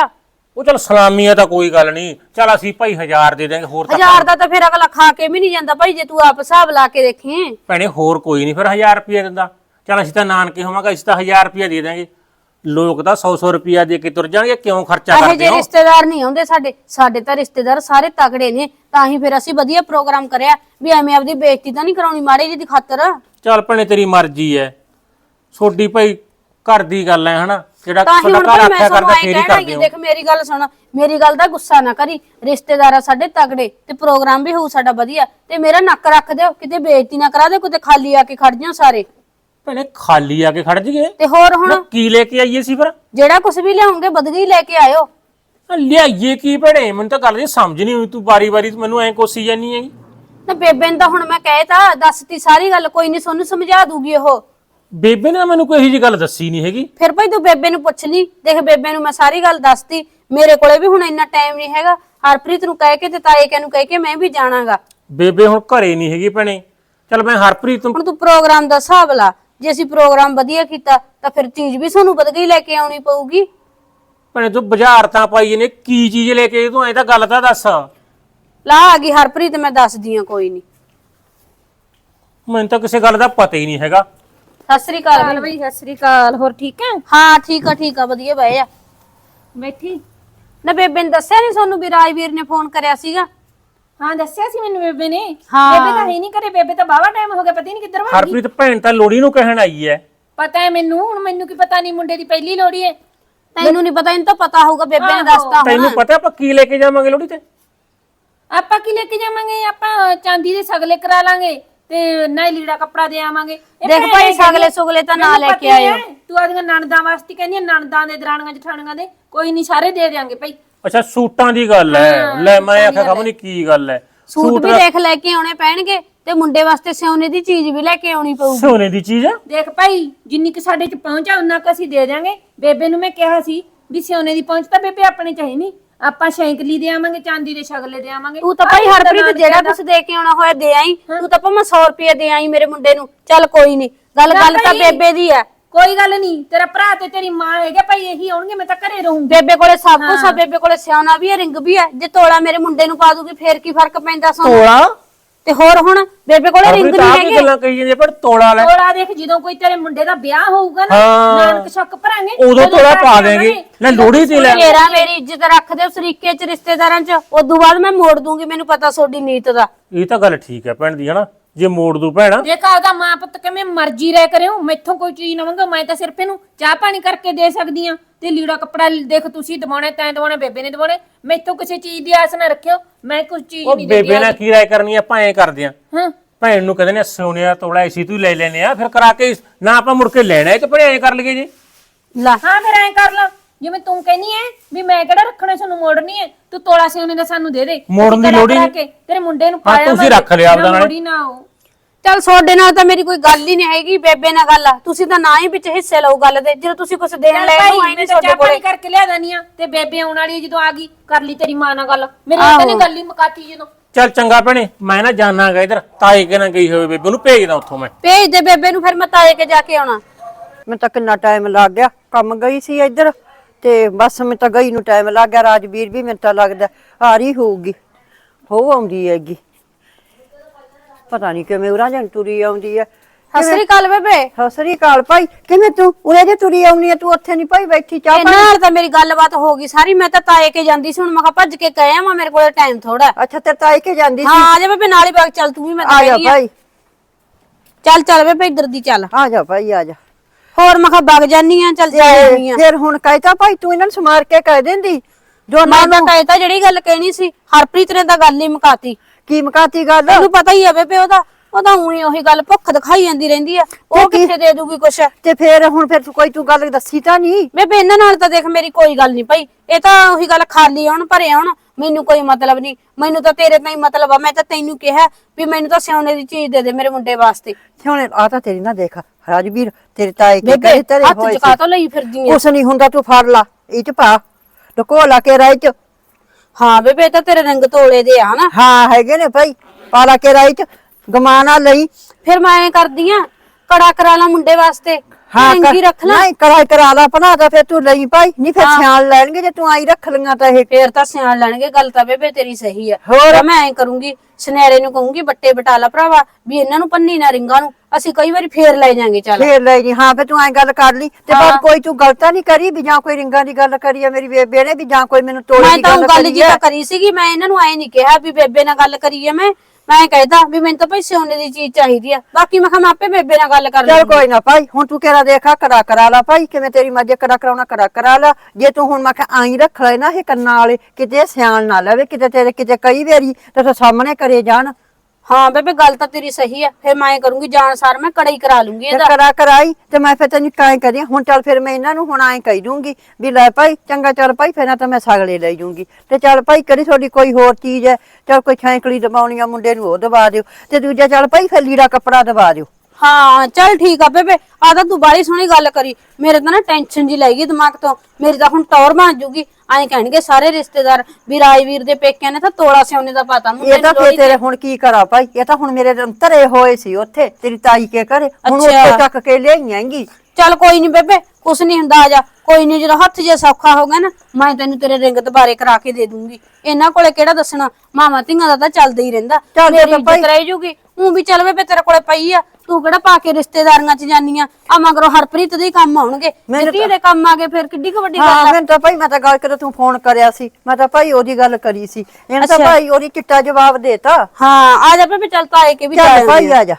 ਉਹ ਚਲ ਸਲਾਮੀਆਂ ਤਾਂ ਕੋਈ ਗੱਲ ਨਹੀਂ। ਚਲ ਅਸੀਂ ਭਾਈ ਹਜ਼ਾਰ ਦੇ ਦਾਂਗੇ ਹੋਰ ਤਾਂ ਹਜ਼ਾਰ ਦਾ ਤਾਂ ਫਿਰ ਅਗਲਾ ਖਾ ਕੇ ਵੀ ਨਹੀਂ ਜਾਂਦਾ ਭਾਈ ਜੇ ਤੂੰ ਆਪ ਹਿਸਾਬ ਲਾ ਕੇ ਦੇਖੇ। ਭੈਣੇ ਹੋਰ ਕੋਈ ਨਹੀਂ ਫਿਰ 1000 ਰੁਪਏ ਦਿੰਦਾ। ਚਲ ਅਸੀਂ ਤਾਂ ਨਾਨਕੇ ਹੋਵਾਂਗੇ ਅਸੀਂ ਤਾਂ 1000 ਰੁਪਏ ਦੇ ਦਾਂਗੇ ਲੋਕ ਤਾਂ 100 100 ਰੁਪਿਆ ਦੇ ਕੇ ਤੁਰ ਜਾਣਗੇ ਕਿਉਂ ਖਰਚਾ ਇਹੋ ਕਰਦੇ ਜਿਹੇ ਹੋ? ਰਿਸ਼ਤੇਦਾਰ ਨਹੀਂ ਆਉਂਦੇ ਸਾਡੇ। ਸਾਡੇ ਤਾਂ ਰਿਸ਼ਤੇਦਾਰ ਸਾਰੇ ਤਗੜੇ ਨੇ ਤਾਂ ਹੀ ਫਿਰ ਅਸੀਂ ਵਧੀਆ ਪ੍ਰੋਗਰਾਮ ਕਰਿਆ। ਵੀ ਐਵੇਂ ਆਪਦੀ ਬੇਇੱਜ਼ਤੀ ਤਾਂ ਨਹੀਂ ਕਰਾਉਣੀ ਮਾੜੀ ਜੀ ਦੀ ਖਾਤਰ। ਚੱਲ ਭੈਣੇ ਤੇਰੀ ਮਰਜ਼ੀ ਐ। ਛੋਡੀ ਭਾਈ ਘਰ ਦੀ ਗੱਲ ਐ ਹਨਾ? ਜਿਹੜਾ ਤਾਂ ਹੀ ਤੁਹਾਡਾ ਹੁਣ ਘਰ ਭਾਈ ਮੈਂ ਆਖਿਆ ਕਰਦਾ ਐਂ ਫੇਰ ਹੀ ਕਹਿਣਾ ਕਰਦੇ ਕਿ ਹੋ। ਦੇਖ ਮੇਰੀ ਗੱਲ ਸੁਣ ਮੇਰੀ ਗੱਲ ਦਾ ਗੁੱਸਾ ਨਾ ਕਰੀ। ਰਿਸ਼ਤੇਦਾਰ ਆ ਸਾਡੇ ਤਗੜੇ ਤੇ ਪ੍ਰੋਗਰਾਮ ਵੀ ਹੋਊ ਸਾਡਾ ਵਧੀਆ ਤੇ ਮੇਰਾ ਨੱਕ ਰੱਖ ਦਿਓ ਕਿਤੇ ਬੇਇੱਜ਼ਤੀ ਨਾ ਕਰਾ ਦਿਓ ਕਿਤੇ ਖਾਲੀ ਆ ਕੇ ਖੜ ਜਾਓ ਸਾਰੇ। ਭੈਣੇ ਖਾਲੀ ਆ ਕੇ ਖੜ ਜਗੇ ਤੇ ਹੋਰ ਹੁਣ? ਕੀ ਲੈ ਕੇ ਆਈਏ ਸੀ ਫਿਰ? ਜਿਹੜਾ ਕੁਝ ਵੀ ਲਿਆਉਂਗੇ ਬਦਗੀ ਲੈ ਕੇ ਆਇਓ। ਆ ਲਿਆਈਏ ਕੀ ਭੈਣੇ? ਮੈਨੂੰ ਤਾਂ ਗੱਲ ਦੀ ਸਮਝ ਨਹੀਂ ਆਈ ਤੂੰ ਬਾਰੀ ਮੈਨੂੰ ਐਂ ਕੋਸੀ ਜਾਨੀ ਹੈਗੀ। ਨਾ ਬੇਬੇ ਨੇ ਤਾਂ ਹੁਣ ਮੈਂ ਕਹਿ ਤਾ ਦੱਸਤੀ ਸਾਰੀ ਗੱਲ ਕੋਈ ਨਹੀਂ ਤੁਹਾਨੂੰ ਸਮਝਾ ਦੂਗੀ ਉਹ। ਬੇਬੇ ਨੇ ਮੈਨੂੰ ਕੋਈ ਇਹੋ ਜਿਹੀ ਗੱਲ ਦੱਸੀ ਨਹੀਂ ਹੈਗੀ। ਫਿਰ ਭਾਈ ਤੂੰ ਬੇਬੇ ਨੂੰ ਪੁੱਛ ਲਈ। ਦੇਖ ਬੇਬੇ ਨੂੰ ਮੈਂ ਸਾਰੀ ਗੱਲ ਦੱਸਤੀ। ਮੇਰੇ ਕੋਲੇ ਵੀ ਹੁਣ ਇੰਨਾ ਟਾਈਮ ਨਹੀਂ ਹੈਗਾ। ਹਰਪ੍ਰੀਤ ਨੂੰ ਕਹਿ ਕੇ ਤੇ ਤਾਏ ਕਹਿ ਨੂੰ ਕਹਿ ਕੇ ਮੈਂ ਵੀ ਜਾਣਾਗਾ। ਬੇਬੇ ਹੁਣ ਘਰੇ ਨਹੀਂ ਹੈਗੀ ਭੈਣੇ। ਚੱਲ ਮੈਂ ਹਰਪ੍ਰੀਤ ਨੂੰ ਹੁਣ ਤੂੰ ਪ੍ਰੋਗਰਾਮ ਦਾ ਹਿਸਾਬ ਲਾ। ਜੇ ਅਸੀਂ ਪ੍ਰੋਗਰਾਮ ਵਧੀਆ ਕੀਤਾ ਤਾਂ ਫਿਰ ਚੀਜ਼ ਵੀ ਸਾਨੂੰ ਬਦਗੀ ਲੈ ਕੇ ਆਉਣੀ ਪਊਗੀ। ਭੈਣੇ ਤੂੰ ਬਾਜ਼ਾਰ ਤਾਂ ਪਾਈ ਨੇ ਕੀ ਚੀਜ਼ ਲੈ ਕੇ ਆਈ ਤੂੰ? ਐਂ ਤਾਂ ਗੱਲ ਤਾਂ ਦੱਸ। ਲਾ ਆ ਗਈ ਹਰਪ੍ਰੀਤ ਮੈਂ ਦੱਸਦੀ ਆ ਕੋਈ ਨਹੀਂ। ਮੈਨੂੰ ਤਾਂ ਕਿਸੇ ਗੱਲ ਦਾ ਪਤਾ ਹੀ ਨਹੀਂ ਹੈਗਾ। ਸਤਿ ਸ੍ਰੀ ਅਕਾਲ ਬਈ। ਸਤਿ ਸ੍ਰੀ ਅਕਾਲ ਹੋਰ ਠੀਕ ਹੈ ਹਾਂ ਠੀਕ ਆ ਠੀਕ ਆ ਵਧੀਆ ਬਏ ਆ ਬੈਠੀ। ਨਾ ਬੇਬੇ ਨੇ ਦੱਸਿਆ ਨਹੀਂ ਤੁਹਾਨੂੰ ਵੀ ਰਾਜਵੀਰ ਨੇ ਫੋਨ ਕਰਿਆ ਸੀਗਾ? ਹਾਂ ਦੱਸਿਆ ਸੀ ਮੈਨੂੰ ਬੇਬੇ ਨੇ। ਹਾਂ। ਬੇਬੇ ਤਾਂ ਹੈ ਨਹੀਂ ਕਰੇ ਬੇਬੇ ਤਾਂ ਬਾਵਾ ਟਾਈਮ ਹੋ ਗਿਆ ਪਤਾ ਨਹੀਂ ਕਿੱਧਰ ਵਗ ਗਈ। ਹਰਪ੍ਰੀਤ ਭੈਣ ਤਾਂ ਲੋੜੀ ਨੂੰ ਕਹਿਣ ਆਈ ਹੈ ਪਤਾ ਹੈ ਮੈਨੂੰ ਹੁਣ ਮੈਨੂੰ ਕੀ ਪਤਾ ਨਹੀਂ ਮੁੰਡੇ ਦੀ ਪਹਿਲੀ ਲੋੜੀ ਹੈ ਤੈਨੂੰ ਨਹੀਂ ਪਤਾ ਇਹਨੂੰ ਤਾਂ ਪਤਾ ਹੋਊਗਾ ਬੇਬੇ ਨੇ ਦੱਸਤਾ ਤੈਨੂੰ ਪਤਾ ਆਪਾਂ ਕੀ ਲੈ ਕੇ ਜਾਵਾਂਗੇ ਲੋੜੀ ਤੇ? ਆਪਾਂ ਕੀ ਲੈ ਕੇ ਜਾਵਾਂਗੇ? ਆਪਾਂ ਚਾਂਦੀ ਦੇ ਸਗਲੇ ਕਰਾ ਲਾਂਗੇ ਤੇ ਨਾ ਹੀ ਲੀੜਾ ਕੱਪੜਾ ਦੇ ਆਵਾਂਗੇ। ਦੇਖ ਭਾਈ, ਸਗਲੇ। ਸੁਗਲੇ ਤਾਂ ਨਾ ਲੈ ਕੇ ਆਇਓ। ਤੂੰ ਆਦੀਆਂ ਨਣਦਾਂ ਵਾਸਤੇ ਕਹਿੰਦੀ ਨਣਦਾਂ ਦੇ ਦਰਾਣੀਆਂ ਜਠਾਣੀਆਂ ਦੇ। ਕੋਈ ਨਹੀਂ ਸਾਰੇ ਦੇ ਦਿਆਂਗੇ ਭਾਈ। ਅੱਛਾ ਸੂਟਾਂ ਦੀ ਗੱਲ ਹੈ। ਲੈ ਮੈਂ ਆਖਿਆ ਖਬਰ ਨਹੀਂ ਕੀ ਗੱਲ ਹੈ? ਸੂਟ ਵੀ ਦੇਖ ਲੈ ਕੇ ਆਉਣੇ ਪੈਣਗੇ ਤੇ ਮੁੰਡੇ ਵਾਸਤੇ ਸਿਉਨੇ ਦੀ ਚੀਜ਼ ਵੀ ਲੈ ਕੇ ਆਉਣੀ ਪਊ ਸੋਨੇ ਦੀ ਚੀਜ਼ ਆ? ਦੇਖ ਭਾਈ ਜਿੰਨੀ ਕਿ ਸਾਡੇ ਚ ਪਹੁੰਚ ਆ ਉਨਾ ਕੁ ਅਸੀਂ ਦੇ ਦਿਆਂਗੇ। ਬੇਬੇ ਨੂੰ ਮੈਂ ਕਿਹਾ ਸੀ ਵੀ ਸਿਉਨੇ ਦੀ ਪਹੁੰਚ ਤਾਂ ਬੇਬੇ ਆਪਣੇ ਚਾਹੀ ਨਹੀਂ ਆਪਾਂ ਸ਼ੈਂਕਲੀ ਦੇ ਆਵਾਂਗੇ ਚਾਂਦੀ ਦੇ ਸ਼ਗਲੇ ਦੇ ਆਵਾਂਗੇ। ਤੂੰ ਤਾਂ ਭਾਈ ਹਰਪ੍ਰੀਤ ਜਿਹੜਾ ਕੁਛ ਦੇ ਕੇ ਆਉਣਾ ਹੋਇਆ ਦੇ ਆਈ। ਤੂੰ ਤਾਂ ਭਾਵੇਂ 100 ਰੁਪਏ ਦੇ ਆਈ ਮੇਰੇ ਮੁੰਡੇ ਨੂੰ। ਚੱਲ ਕੋਈ ਨਹੀਂ ਗੱਲ ਗੱਲ ਤਾਂ। ਬੇਬੇ ਦੀ ਆ ਕੋਈ ਗੱਲ ਨਹੀਂ ਤੇਰਾ ਭਰਾ ਤੇ ਤੇਰੀ ਮਾਂ ਹੈਗੇ ਭਾਈ ਇਹੀ ਆਉਣਗੇ ਮੈਂ ਤਾਂ ਘਰੇ ਰਹੂੰਗੀ। ਬੇਬੇ ਕੋਲੇ ਸਭ ਕੁਝ ਆ ਬੇਬੇ ਕੋਲੇ ਸਿਆਉਣਾ ਵੀ ਹੈ ਰਿੰਗ ਵੀ ਹੈ। ਜੇ ਤੋਲਾ ਮੇਰੇ ਮੁੰਡੇ ਨੂੰ ਪਾ ਦੂਗੀ ਫੇਰ ਕੀ ਫ਼ਰਕ ਪੈਂਦਾ ਸੋਨਾ? ਤੋਲਾ? ਤੇ ਹੋਰ ਹੁਣ ਬੇਬੇ ਕੋਲੇ ਰਿੰਗ ਨਹੀਂ ਆਹ ਕੀ ਹੈਗੇ। ਗੱਲਾਂ ਕਹੀ ਜਾਂਦੀ ਪਰ ਤੋਲਾ ਲੈ। ਤੋੜਾ ਦੇਖ ਜਦੋਂ ਕੋਈ ਤੇਰੇ ਮੁੰਡੇ ਦਾ ਵਿਆਹ ਹੋਊਗਾ ਨਾ ਹਾਂ। ਨਾਨਕ ਸ਼ੱਕ ਭਰਾਂਗੇ ਉਦੋਂ ਤੋਲਾ ਪਾ ਦੇਂਗੇ। ਲੈ ਲੋੜੀ ਤੇ ਲੈ। ਮੇਰਾ ਮੇਰੀ ਇੱਜ਼ਤ ਰੱਖਦੇ ਉਸ ਤਰੀਕੇ ਚ ਰਿਸ਼ਤੇਦਾਰਾਂ ਚ। ਉਦੋਂ ਬਾਅਦ ਮੈਂ ਮੋੜ ਦੂੰਗੀ ਮੈਨੂੰ ਪਤਾ ਤੁਹਾਡੀ ਨੀਤ ਦਾ। ਇਹ ਤਾਂ ਗੱਲ ਠੀਕ ਹੈ ਭੈਣ ਦੀ ਹਨਾ? ਜੇ ਮੋੜ ਦੂ ਭੈਣ। ਦੇਖ ਆਪਦਾ ਮਾਂ ਪੁੱਤ ਕਿਵੇਂ ਮਰਜ਼ੀ ਰਹਿ ਕਰਿਓ ਮੈਥੋਂ ਕੋਈ ਚੀਜ਼ ਨਾ ਮੰਗੋ ਮੈਂ ਤਾਂ ਸਿਰਫ ਇਹਨੂੰ ਚਾਹ ਪਾਣੀ ਕਰਕੇ ਦੇ ਸਕਦੀ ਆ ਤੇ ਲੀੜਾ ਕੱਪੜਾ ਦੇਖ ਤੁਸੀਂ ਦਵਾਉਣੇ ਤੈਂ ਦਵਾਉਣੇ ਬੇਬੇ ਨੇ ਦਵਾਉਣੇ। ਮੈਥੋਂ ਕਿਸੇ ਚੀਜ਼ ਦੀ ਆਸ ਨਾ ਰੱਖਿਓ ਮੈਂ ਕੁਝ ਚੀਜ਼ ਉਹ ਨਹੀਂ ਦਿੰਦੀ ਬੇਬੇ ਨਾਲ ਕੀ ਰਾਏ ਕਰਨੀ ਆ, ਐ ਕਰਦੇ ਆ ਹਾਂ। ਭੈਣ ਨੂੰ ਕਹਿੰਦੇ ਨੇ ਸੋਨੇ ਦਾ ਤੋਲਾ ਇਸੀ ਤੂੰ ਹੀ ਲੈ ਲੈਨੇ ਆ ਫਿਰ ਕਰਾ ਕੇ ਨਾ ਆਪਾਂ ਮੁੜ ਕੇ ਲੈਣਾ ਹੈ ਤੇ ਭੜੇ ਐ ਕਰ ਲਈਏ ਜੀ। ਲੈ। ਹਾਂ ਫਿਰ ਐਂ ਕਰ ਲਾ। ਜਿਵੇਂ ਤੂੰ ਕਹਿੰਨੀ ਐ ਵੀ ਮੈਂ ਕਿਹੜਾ ਰੱਖਣੇ ਸਾਨੂੰ ਮੋੜਨੀ ਐ ਤੂੰ ਤੋਲਾ ਸਿਉਨੇ ਦਾ ਸਾਨੂੰ ਦੇ ਦੇ। ਮੋੜਨ ਦੀ ਲੋੜ ਹੀ ਨਹੀਂ। ਤੇਰੇ ਮੁੰਡੇ ਨੂੰ ਹਾਂ, ਪਾਇਆ ਤੁਸੀਂ ਰੱਖ ਲਿਆ ਆਪਦਾ ਨਾਲੇ। ਮੋੜੀ ਨਾ ਉਹ ਚੱਲ ਤੁਹਾਡੇ ਨਾਲ ਤਾਂ ਮੇਰੀ ਕੋਈ ਗੱਲ ਹੀ ਨਹੀਂ ਹੈਗੀ ਬੇਬੇ ਨਾਲ ਗੱਲ ਆ। ਤੁਸੀਂ ਤਾਂ ਨਾ ਹੀ ਵਿੱਚ ਹਿੱਸੇ ਲਓ ਗੱਲ ਦੇ ਜਦੋਂ ਤੁਸੀਂ ਕੁਝ ਦੇਣ ਲੈ ਭਾਈ ਨੂੰ ਆਈ ਮੈਂ ਨਹੀਂ ਤਾਂ ਤੁਹਾਡੇ ਚਾਹ ਕੋਲੇ। ਪਾਣੀ ਕਰਕੇ ਲਿਆ ਦਨੀ ਆ ਤੇ ਬੇਬੇ ਆਉਣ ਵਾਲੀ ਜਦੋਂ ਆ ਗਈ ਕਰ ਲਈ ਤੇਰੀ ਮਾਂ ਨਾਲ ਗੱਲ। ਮੇਰੇ ਨਾਲ ਤਾਂ ਨੀ ਗੱਲ ਹੀ ਮੁਕਾਤੀ ਜਦੋਂ। ਚੱਲ ਚੰਗਾ ਭੈਣੇ ਮੈਂ ਨਾ ਜਾਣਾਗਾ ਇਧਰ ਤਾਏ ਕੇ ਨਾ ਗਈ ਹੋਵੇ ਬੇਬੇ ਨੂੰ ਭੇਜਦਾ ਉੱਥੋਂ ਮੈਂ। ਭੇਜ ਦੇ ਬੇਬੇ ਨੂੰ ਫਿਰ ਮੈਂ ਤਾਏ ਕੇ ਜਾ ਕੇ ਆਉਣਾ। ਮੈਨੂੰ ਤਾਂ ਕਿੰਨਾ ਟਾਈਮ ਲੱਗ ਗਿਆ ਕੰਮ ਗਈ ਸੀ ਇੱਧਰ। ਤੇ ਬਸ ਮੈਂ ਤਾਂ ਗਈ ਨੂੰ ਟਾਈਮ ਲੱਗ ਗਿਆ ਰਾਜਵੀਰ ਵੀ ਮੈਨੂੰ ਤਾਂ ਲੱਗਦਾ ਆ ਰਹੀ ਹੋਊਗੀ। ਹੋ ਆਉਂਦੀ ਹੈਗੀ। ਪਤਾ ਨਹੀਂ ਕਿਵੇਂ ਉਰਾਂ ਜਨ ਤੁਰੀ ਆਉਂਦੀ ਹੈ ਸਤਿ ਸ੍ਰੀ ਅਕਾਲ ਬੇਬੇ। ਸਤਿ ਸ੍ਰੀ ਅਕਾਲ ਭਾਈ। ਕਿਵੇਂ ਤੂੰ? ਉਰੇ ਜੇ ਤੁਰੀ ਆਉਣੀ ਹੈ ਤੂੰ ਉੱਥੇ ਨਹੀਂ ਭਾਈ ਬੈਠੀ ਚਾਹ ਇਹਨਾਂ ਨਾਲ ਤਾਂ ਮੇਰੀ ਗੱਲਬਾਤ ਹੋ ਗਈ ਸਾਰੀ ਮੈਂ ਤਾਂ ਤਾਏ ਕੇ ਜਾਂਦੀ ਸੀ ਹੁਣ ਮੈਂ ਕਿਹਾ ਭੱਜ ਕੇ ਕਹਿਆ ਮੈਂ ਮੇਰੇ ਕੋਲੇ ਟਾਈਮ ਥੋੜਾ ਅੱਛਾ ਤੇ ਤਾਈ ਕੇ ਜਾਂਦੀ ਸੀ? ਹਾਂ ਆ ਜਾ ਬੇਬੇ ਨਾਲ ਹੀ ਬਾਗ ਚੱਲ ਤੂੰ ਵੀ ਮੈਂ ਤਾਂ ਆ ਜਾ ਆ। ਭਾਈ। ਚੱਲ ਚੱਲ ਬੇਬੇ ਇੱਧਰ ਦੀ ਚੱਲ। ਆ ਜਾ ਭਾਈ ਆ ਜਾ। ਹੋਰ ਮੈਂ ਕਿਹਾ ਵਗ ਜਾਨੀ ਆ ਚੱਲ ਜਾਨੀ ਆ। ਫਿਰ ਹੁਣ ਕਹਿਤਾ ਭਾਈ ਤੂੰ ਇਹਨਾਂ ਨੂੰ ਸਮਾਰ ਕੇ ਕਹਿ ਦਿੰਦੀ। ਜੋ ਮੈਂ ਤਾਂ ਕਹੇ ਤਾਂ ਜਿਹੜੀ ਗੱਲ ਕਹਿਣੀ ਸੀ ਹਰਪ੍ਰੀਤ ਨੇ ਤਾਂ ਗੱਲ ਹੀ ਮੁਕਾਤੀ। ਕੀ ਮਕਾਤੀ ਗੱਲ? ਤੈਨੂੰ ਪਤਾ ਹੀ ਆ ਬੇਬੇ ਉਹਦਾ ਉਹਦਾ ਉਹੀ ਉਹੀ ਗੱਲ ਭੁੱਖ ਦਿਖਾਈ ਜਾਂਦੀ ਰਹਿੰਦੀ ਆ। ਉਹ ਕਿੱਥੇ ਦੇ ਦੂਗੀ ਕੁਛ? ਤੇ ਫਿਰ ਹੁਣ ਫਿਰ ਤੂੰ ਕੋਈ ਤੂੰ ਗੱਲ ਦੱਸੀ ਤਾਂ ਨਹੀਂ? ਬੇਬੇ ਇਹਨਾਂ ਨਾਲ ਤਾਂ ਦੇਖ ਮੇਰੀ ਕੋਈ ਗੱਲ ਨਹੀਂ ਭਾਈ ਇਹ ਤਾਂ ਉਹੀ ਗੱਲ ਖਾਲੀ ਆਉਣ ਭਰੇ ਆਉਣ ਮੈਨੂੰ ਕੋਈ ਮਤਲਬ ਨਹੀਂ। ਮੈਨੂੰ ਤਾਂ ਤੇਰੇ ਹੀ ਮਤਲਬ ਆ। ਮੈਂ ਤਾਂ ਤੈਨੂੰ ਕਿਹਾ ਵੀ ਮੈਨੂੰ ਤਾਂ ਸਿਆਉਣੇ ਦੀ ਚੀਜ਼ ਦੇ ਦੇ ਮੇਰੇ ਮੁੰਡੇ ਵਾਸਤੇ। ਤੇ ਹੁਣ ਆ ਤਾਂ ਤੇਰੀ ਨਾ ਦੇਖ। ਰਾਜਵੀਰ ਤੇਰੇ ਤਾਏ ਕੇ ਬੇਬੇ ਕਹੇ ਤੇਰੇ ਹੱਥ ਹੋਏ ਚਕਾ ਤੋਂ ਲਈ ਫਿਰਦੀ ਆ। ਕੁਛ ਨਹੀਂ ਹੁੰਦਾ ਤੂੰ ਫੜ ਲਾ ਇਹ ਚ ਪਾ। ਢਕੋ ਲਾ ਕੇ ਰਾਈ ਚ। ਹਾਂ ਬੇਬੇ ਇਹ ਤਾਂ ਤੇਰੇ ਰੰਗ ਤੋਲੇ ਦੇ ਆ ਹਨਾ? ਹਾਂ ਹੈਗੇ ਨੇ ਭਾਈ ਪਾ ਲਾ ਕੇ ਰਾਈ ਚ ਗਮਾਨਾ ਲਈ। ਫਿਰ ਮੈਂ ਐ ਕਰਦੀ ਆ ਕੜਾ ਕਰਾ ਲਾ ਮੁੰਡੇ ਵਾਸਤੇ। ਰੰਗੀ ਰੱਖ ਲਾ। ਨਹੀਂ ਕਰਾਈ ਕਰਾ ਲਾ ਬਣਾ ਦਾ ਫਿਰ ਤੂੰ ਲਈ ਭਾਈ ਨਹੀਂ ਫਿਰ ਸਿਆਣ ਲੈਣਗੇ ਜੇ ਤੂੰ ਆਈ ਰੱਖ ਲਈਆਂ ਤਾਂ ਇਹ। ਫੇਰ ਤਾਂ ਸਿਆਣ ਲੈਣਗੇ ਗੱਲ ਤਾਂ ਬੇਬੇ ਤੇਰੀ ਸਹੀ ਆ। ਹੋਰ? ਤਾਂ ਮੈਂ ਐ ਕਰੂੰਗੀ ਸੁਨਹਿਰੇ ਨੂੰ ਕਹੂੰਗੀ ਬੱਟੇ ਬਟਾਲਾ ਭਰਾਵਾ ਵੀ ਇਹਨਾਂ ਨੂੰ ਪੰਨੀ ਨਾ ਰਿੰਗਾਂ ਨੂੰ ਅਸੀਂ ਕਈ ਵਾਰੀ ਫੇਰ ਲੈ ਜਾਾਂਗੇ ਚੱਲ। ਫੇਰ ਲੈ ਜੀ ਹਾਂ ਫਿਰ ਤੂੰ ਐ ਗੱਲ ਕਰ ਲਈ। ਤੇ ਬਾਅਦ ਕੋਈ ਤੂੰ ਗਲਤਾ ਨਹੀਂ ਕਰੀ ਵੀ ਜਾਂ ਕੋਈ ਰਿੰਗਾਂ ਦੀ ਗੱਲ ਕਰੀ ਆ ਮੇਰੀ ਬੇਬੇ ਨੇ ਵੀ ਜਾਂ ਕੋਈ ਮੈਨੂੰ ਤੋੜੇ ਮੈਂ ਦੀ ਤਾਂ ਗੱਲ ਉਹ ਗੱਲ ਕਰੀ ਜੀ ਆ। ਤਾਂ ਕਰੀ ਸੀਗੀ ਮੈਂ ਇਹਨਾਂ ਨੂੰ ਐ ਨਹੀਂ ਕਿਹਾ ਵੀ ਬੇਬੇ ਨਾਲ ਗੱਲ ਕਰੀਏ ਮੈਂ। ਮੈਂ ਕਹਿਦਾ ਵੀ ਮੈਨੂੰ ਤਾਂ ਭਾਈ ਸੋਨੇ ਦੀ ਚੀਜ਼ ਚਾਹੀਦੀ ਆ। ਬਾਕੀ ਮੈਂ ਕਿਹਾ ਮੈਂ ਆਪੇ ਬੇਬੇ ਨਾਲ ਗੱਲ ਕਰ ਚੱਲ ਲੂੰਗੀ। ਕੋਈ ਨਾ ਭਾਈ ਹੁਣ ਤੂੰ ਕਿਹੜਾ ਦੇਖਾ ਕੜਾ ਕਰਾ ਲਾ ਭਾਈ ਕਿਵੇਂ ਤੇਰੀ ਮਰਜ਼ੀ ਕੜਾ ਕਰਾਉਣਾ ਕੜਾ ਕਰਾ ਲਾ। ਜੇ ਤੂੰ ਹੁਣ ਮੈਂ ਕਿਹਾ ਆਈ ਰੱਖ ਲੈ ਨਾ ਇਹ ਕੰਨਾਂ ਵਾਲੇ ਕਿਤੇ ਸਿਆਣ ਨਾ ਲਵੇ ਕਿਤੇ ਤੇਰੇ ਕਿਤੇ ਕਈ ਵਾਰੀ ਤੇ ਤੂੰ ਸਾਹਮਣੇ ਕਰੇ ਜਾਣ। ਹਾਂ ਬੇਬੇ, ਗੱਲ ਤਾਂ ਤੇਰੀ ਸਹੀ ਆ। ਫਿਰ ਮੈਂ ਐਂ ਕਰੂੰਗੀ, ਜਾਣ ਸਾਰ ਮੈਂ ਕੜਾਈ ਕਰਾ ਲੂੰਗੀ ਤੇ ਇਹਦਾ ਕੜਾ ਕਰਾਈ ਤੇ ਮੈਂ ਫਿਰ ਤੈਨੂੰ ਕਾਇ ਕਰੀ ਹੁਣ ਚੱਲ ਫਿਰ ਮੈਂ ਇਹਨਾਂ ਨੂੰ ਹੁਣ ਐਂ ਕਹਿ ਦੂੰਗੀ ਵੀ ਲੈ ਭਾਈ, ਚੰਗਾ ਚੱਲ ਭਾਈ, ਫਿਰ ਨਾ ਤਾਂ ਮੈਂ ਸਗਲੇ ਲੈ ਜੂੰਗੀ ਤੇ ਚੱਲ ਭਾਈ, ਕਰੀ ਤੁਹਾਡੀ ਕੋਈ ਹੋਰ ਚੀਜ਼ ਹੈ। ਚੱਲ ਕੋਈ ਛੈਂਕਲੀ ਦਬਾਉਣੀ ਆ, ਮੁੰਡੇ ਨੂੰ ਉਹ ਦਬਾ ਦਿਓ। ਤੇ ਦੂਜਾ ਚੱਲ ਭਾਈ, ਫਿਰ ਲੀੜਾ ਕੱਪੜਾ ਦਬਾ ਦਿਓ। ਹਾਂ ਚੱਲ ਠੀਕ ਆ ਬੇਬੇ ਆ ਤਾਂ ਤੂੰ ਬਾਲੀ ਸੋਹਣੀ ਗੱਲ ਕਰੀ। ਮੇਰੇ ਤਾਂ ਨਾ ਟੈਨਸ਼ਨ ਜੀ ਲੈ ਗਈ ਦਿਮਾਗ ਤੋਂ। ਮੇਰੀ ਤਾਂ ਹੁਣ ਟੌਰ ਬਣ ਜੂਗੀ। ਐਂ ਕਹਿਣਗੇ ਸਾਰੇ ਰਿਸ਼ਤੇਦਾਰ ਵੀ ਰਾਜਵੀਰ ਦੇ ਪੇਕਿਆਂ ਨੇ ਤਾਂ ਤੋਲਾ ਸਿਉਨੇ ਦਾ ਪਤਾ ਇਹ ਤਾਂ ਫੇਰ ਤੇਰੇ ਹੁਣ ਕੀ ਕਰਾਂ ਭਾਈ? ਇਹ ਤਾਂ ਹੁਣ ਮੇਰੇ ਧਰੇ ਹੋਏ ਸੀ ਉੱਥੇ ਤੇਰੀ ਤਾਈ ਕੇ ਘਰੇ। ਹੁਣ ਅੱਛਾ। ਉੱਥੇ ਚੱਕ ਕੇ ਲਿਆਈਆਂਗੀ। ਚੱਲ ਕੋਈ ਨਹੀਂ ਬੇਬੇ ਕੁਛ ਨਹੀਂ ਹੁੰਦਾ ਆ ਜਾ। ਕੋਈ ਨਹੀਂ ਜਦੋਂ ਹੱਥ ਜੇ ਸੌਖਾ ਹੋ ਗਿਆ ਨਾ ਮੈਂ ਤੈਨੂੰ ਤੇਰੇ ਰਿੰਗ ਦੁਬਾਰੇ ਕਰਾ ਕੇ ਦੇ ਦੂੰਗੀ। ਇਹਨਾਂ ਕੋਲੇ ਕਿਹੜਾ ਦੱਸਣਾ? ਮਾਮਾ ਧੀਆਂ ਦਾ ਤਾਂ ਚੱਲਦਾ ਹੀ ਰਹਿੰਦਾ। ਚੱਲ ਮੇਰੀ ਬੇਬੇ ਭਾਈ। ਇੱਜ਼ਤ ਰਹਿ ਜੂਗੀ। ਉਹ ਵੀ ਚੱਲ ਬੇਬੇ ਤੇਰੇ ਕੋਲੇ ਪਈ ਆ। ਤੂੰ ਕਿਹੜਾ ਪਾ ਕੇ ਰਿਸ਼ਤੇਦਾਰੀਆਂ 'ਚ ਜਾਨੀਆਂ ਆ? ਮਗਰੋਂ ਹਰਪ੍ਰੀਤ ਦੇ ਹੀ ਕੰਮ ਆਉਣਗੇ। ਮੈਨੂੰ ਜੇ ਦੇ ਕੰਮ ਆ ਗਏ ਫਿਰ ਕਿੱਡੀ ਕੁ ਵੱਡੀ ਗੱਲ ਹਾਂ ਆ ਮੈਨੂੰ ਤਾਂ ਭਾਈ ਮੈਂ ਤਾਂ ਗੱਲ ਕਰੇ ਤੂੰ ਫੋਨ ਕਰਿਆ ਸੀ। ਮੈਂ ਤਾਂ ਭਾਈ ਉਹਦੀ ਗੱਲ ਕਰੀ ਸੀ। ਇਹਨੇ ਤਾਂ ਅੱਛਾ। ਭਾਈ ਉਹਦੀ ਚਿੱਟਾ ਜਵਾਬ ਦੇਤਾ। ਹਾਂ ਆ ਜਾ ਬੇਬੇ ਚੱਲ ਤਾਏ ਕੇ ਵੀ ਚੱਲ। ਭਾਈ ਆ ਜਾ।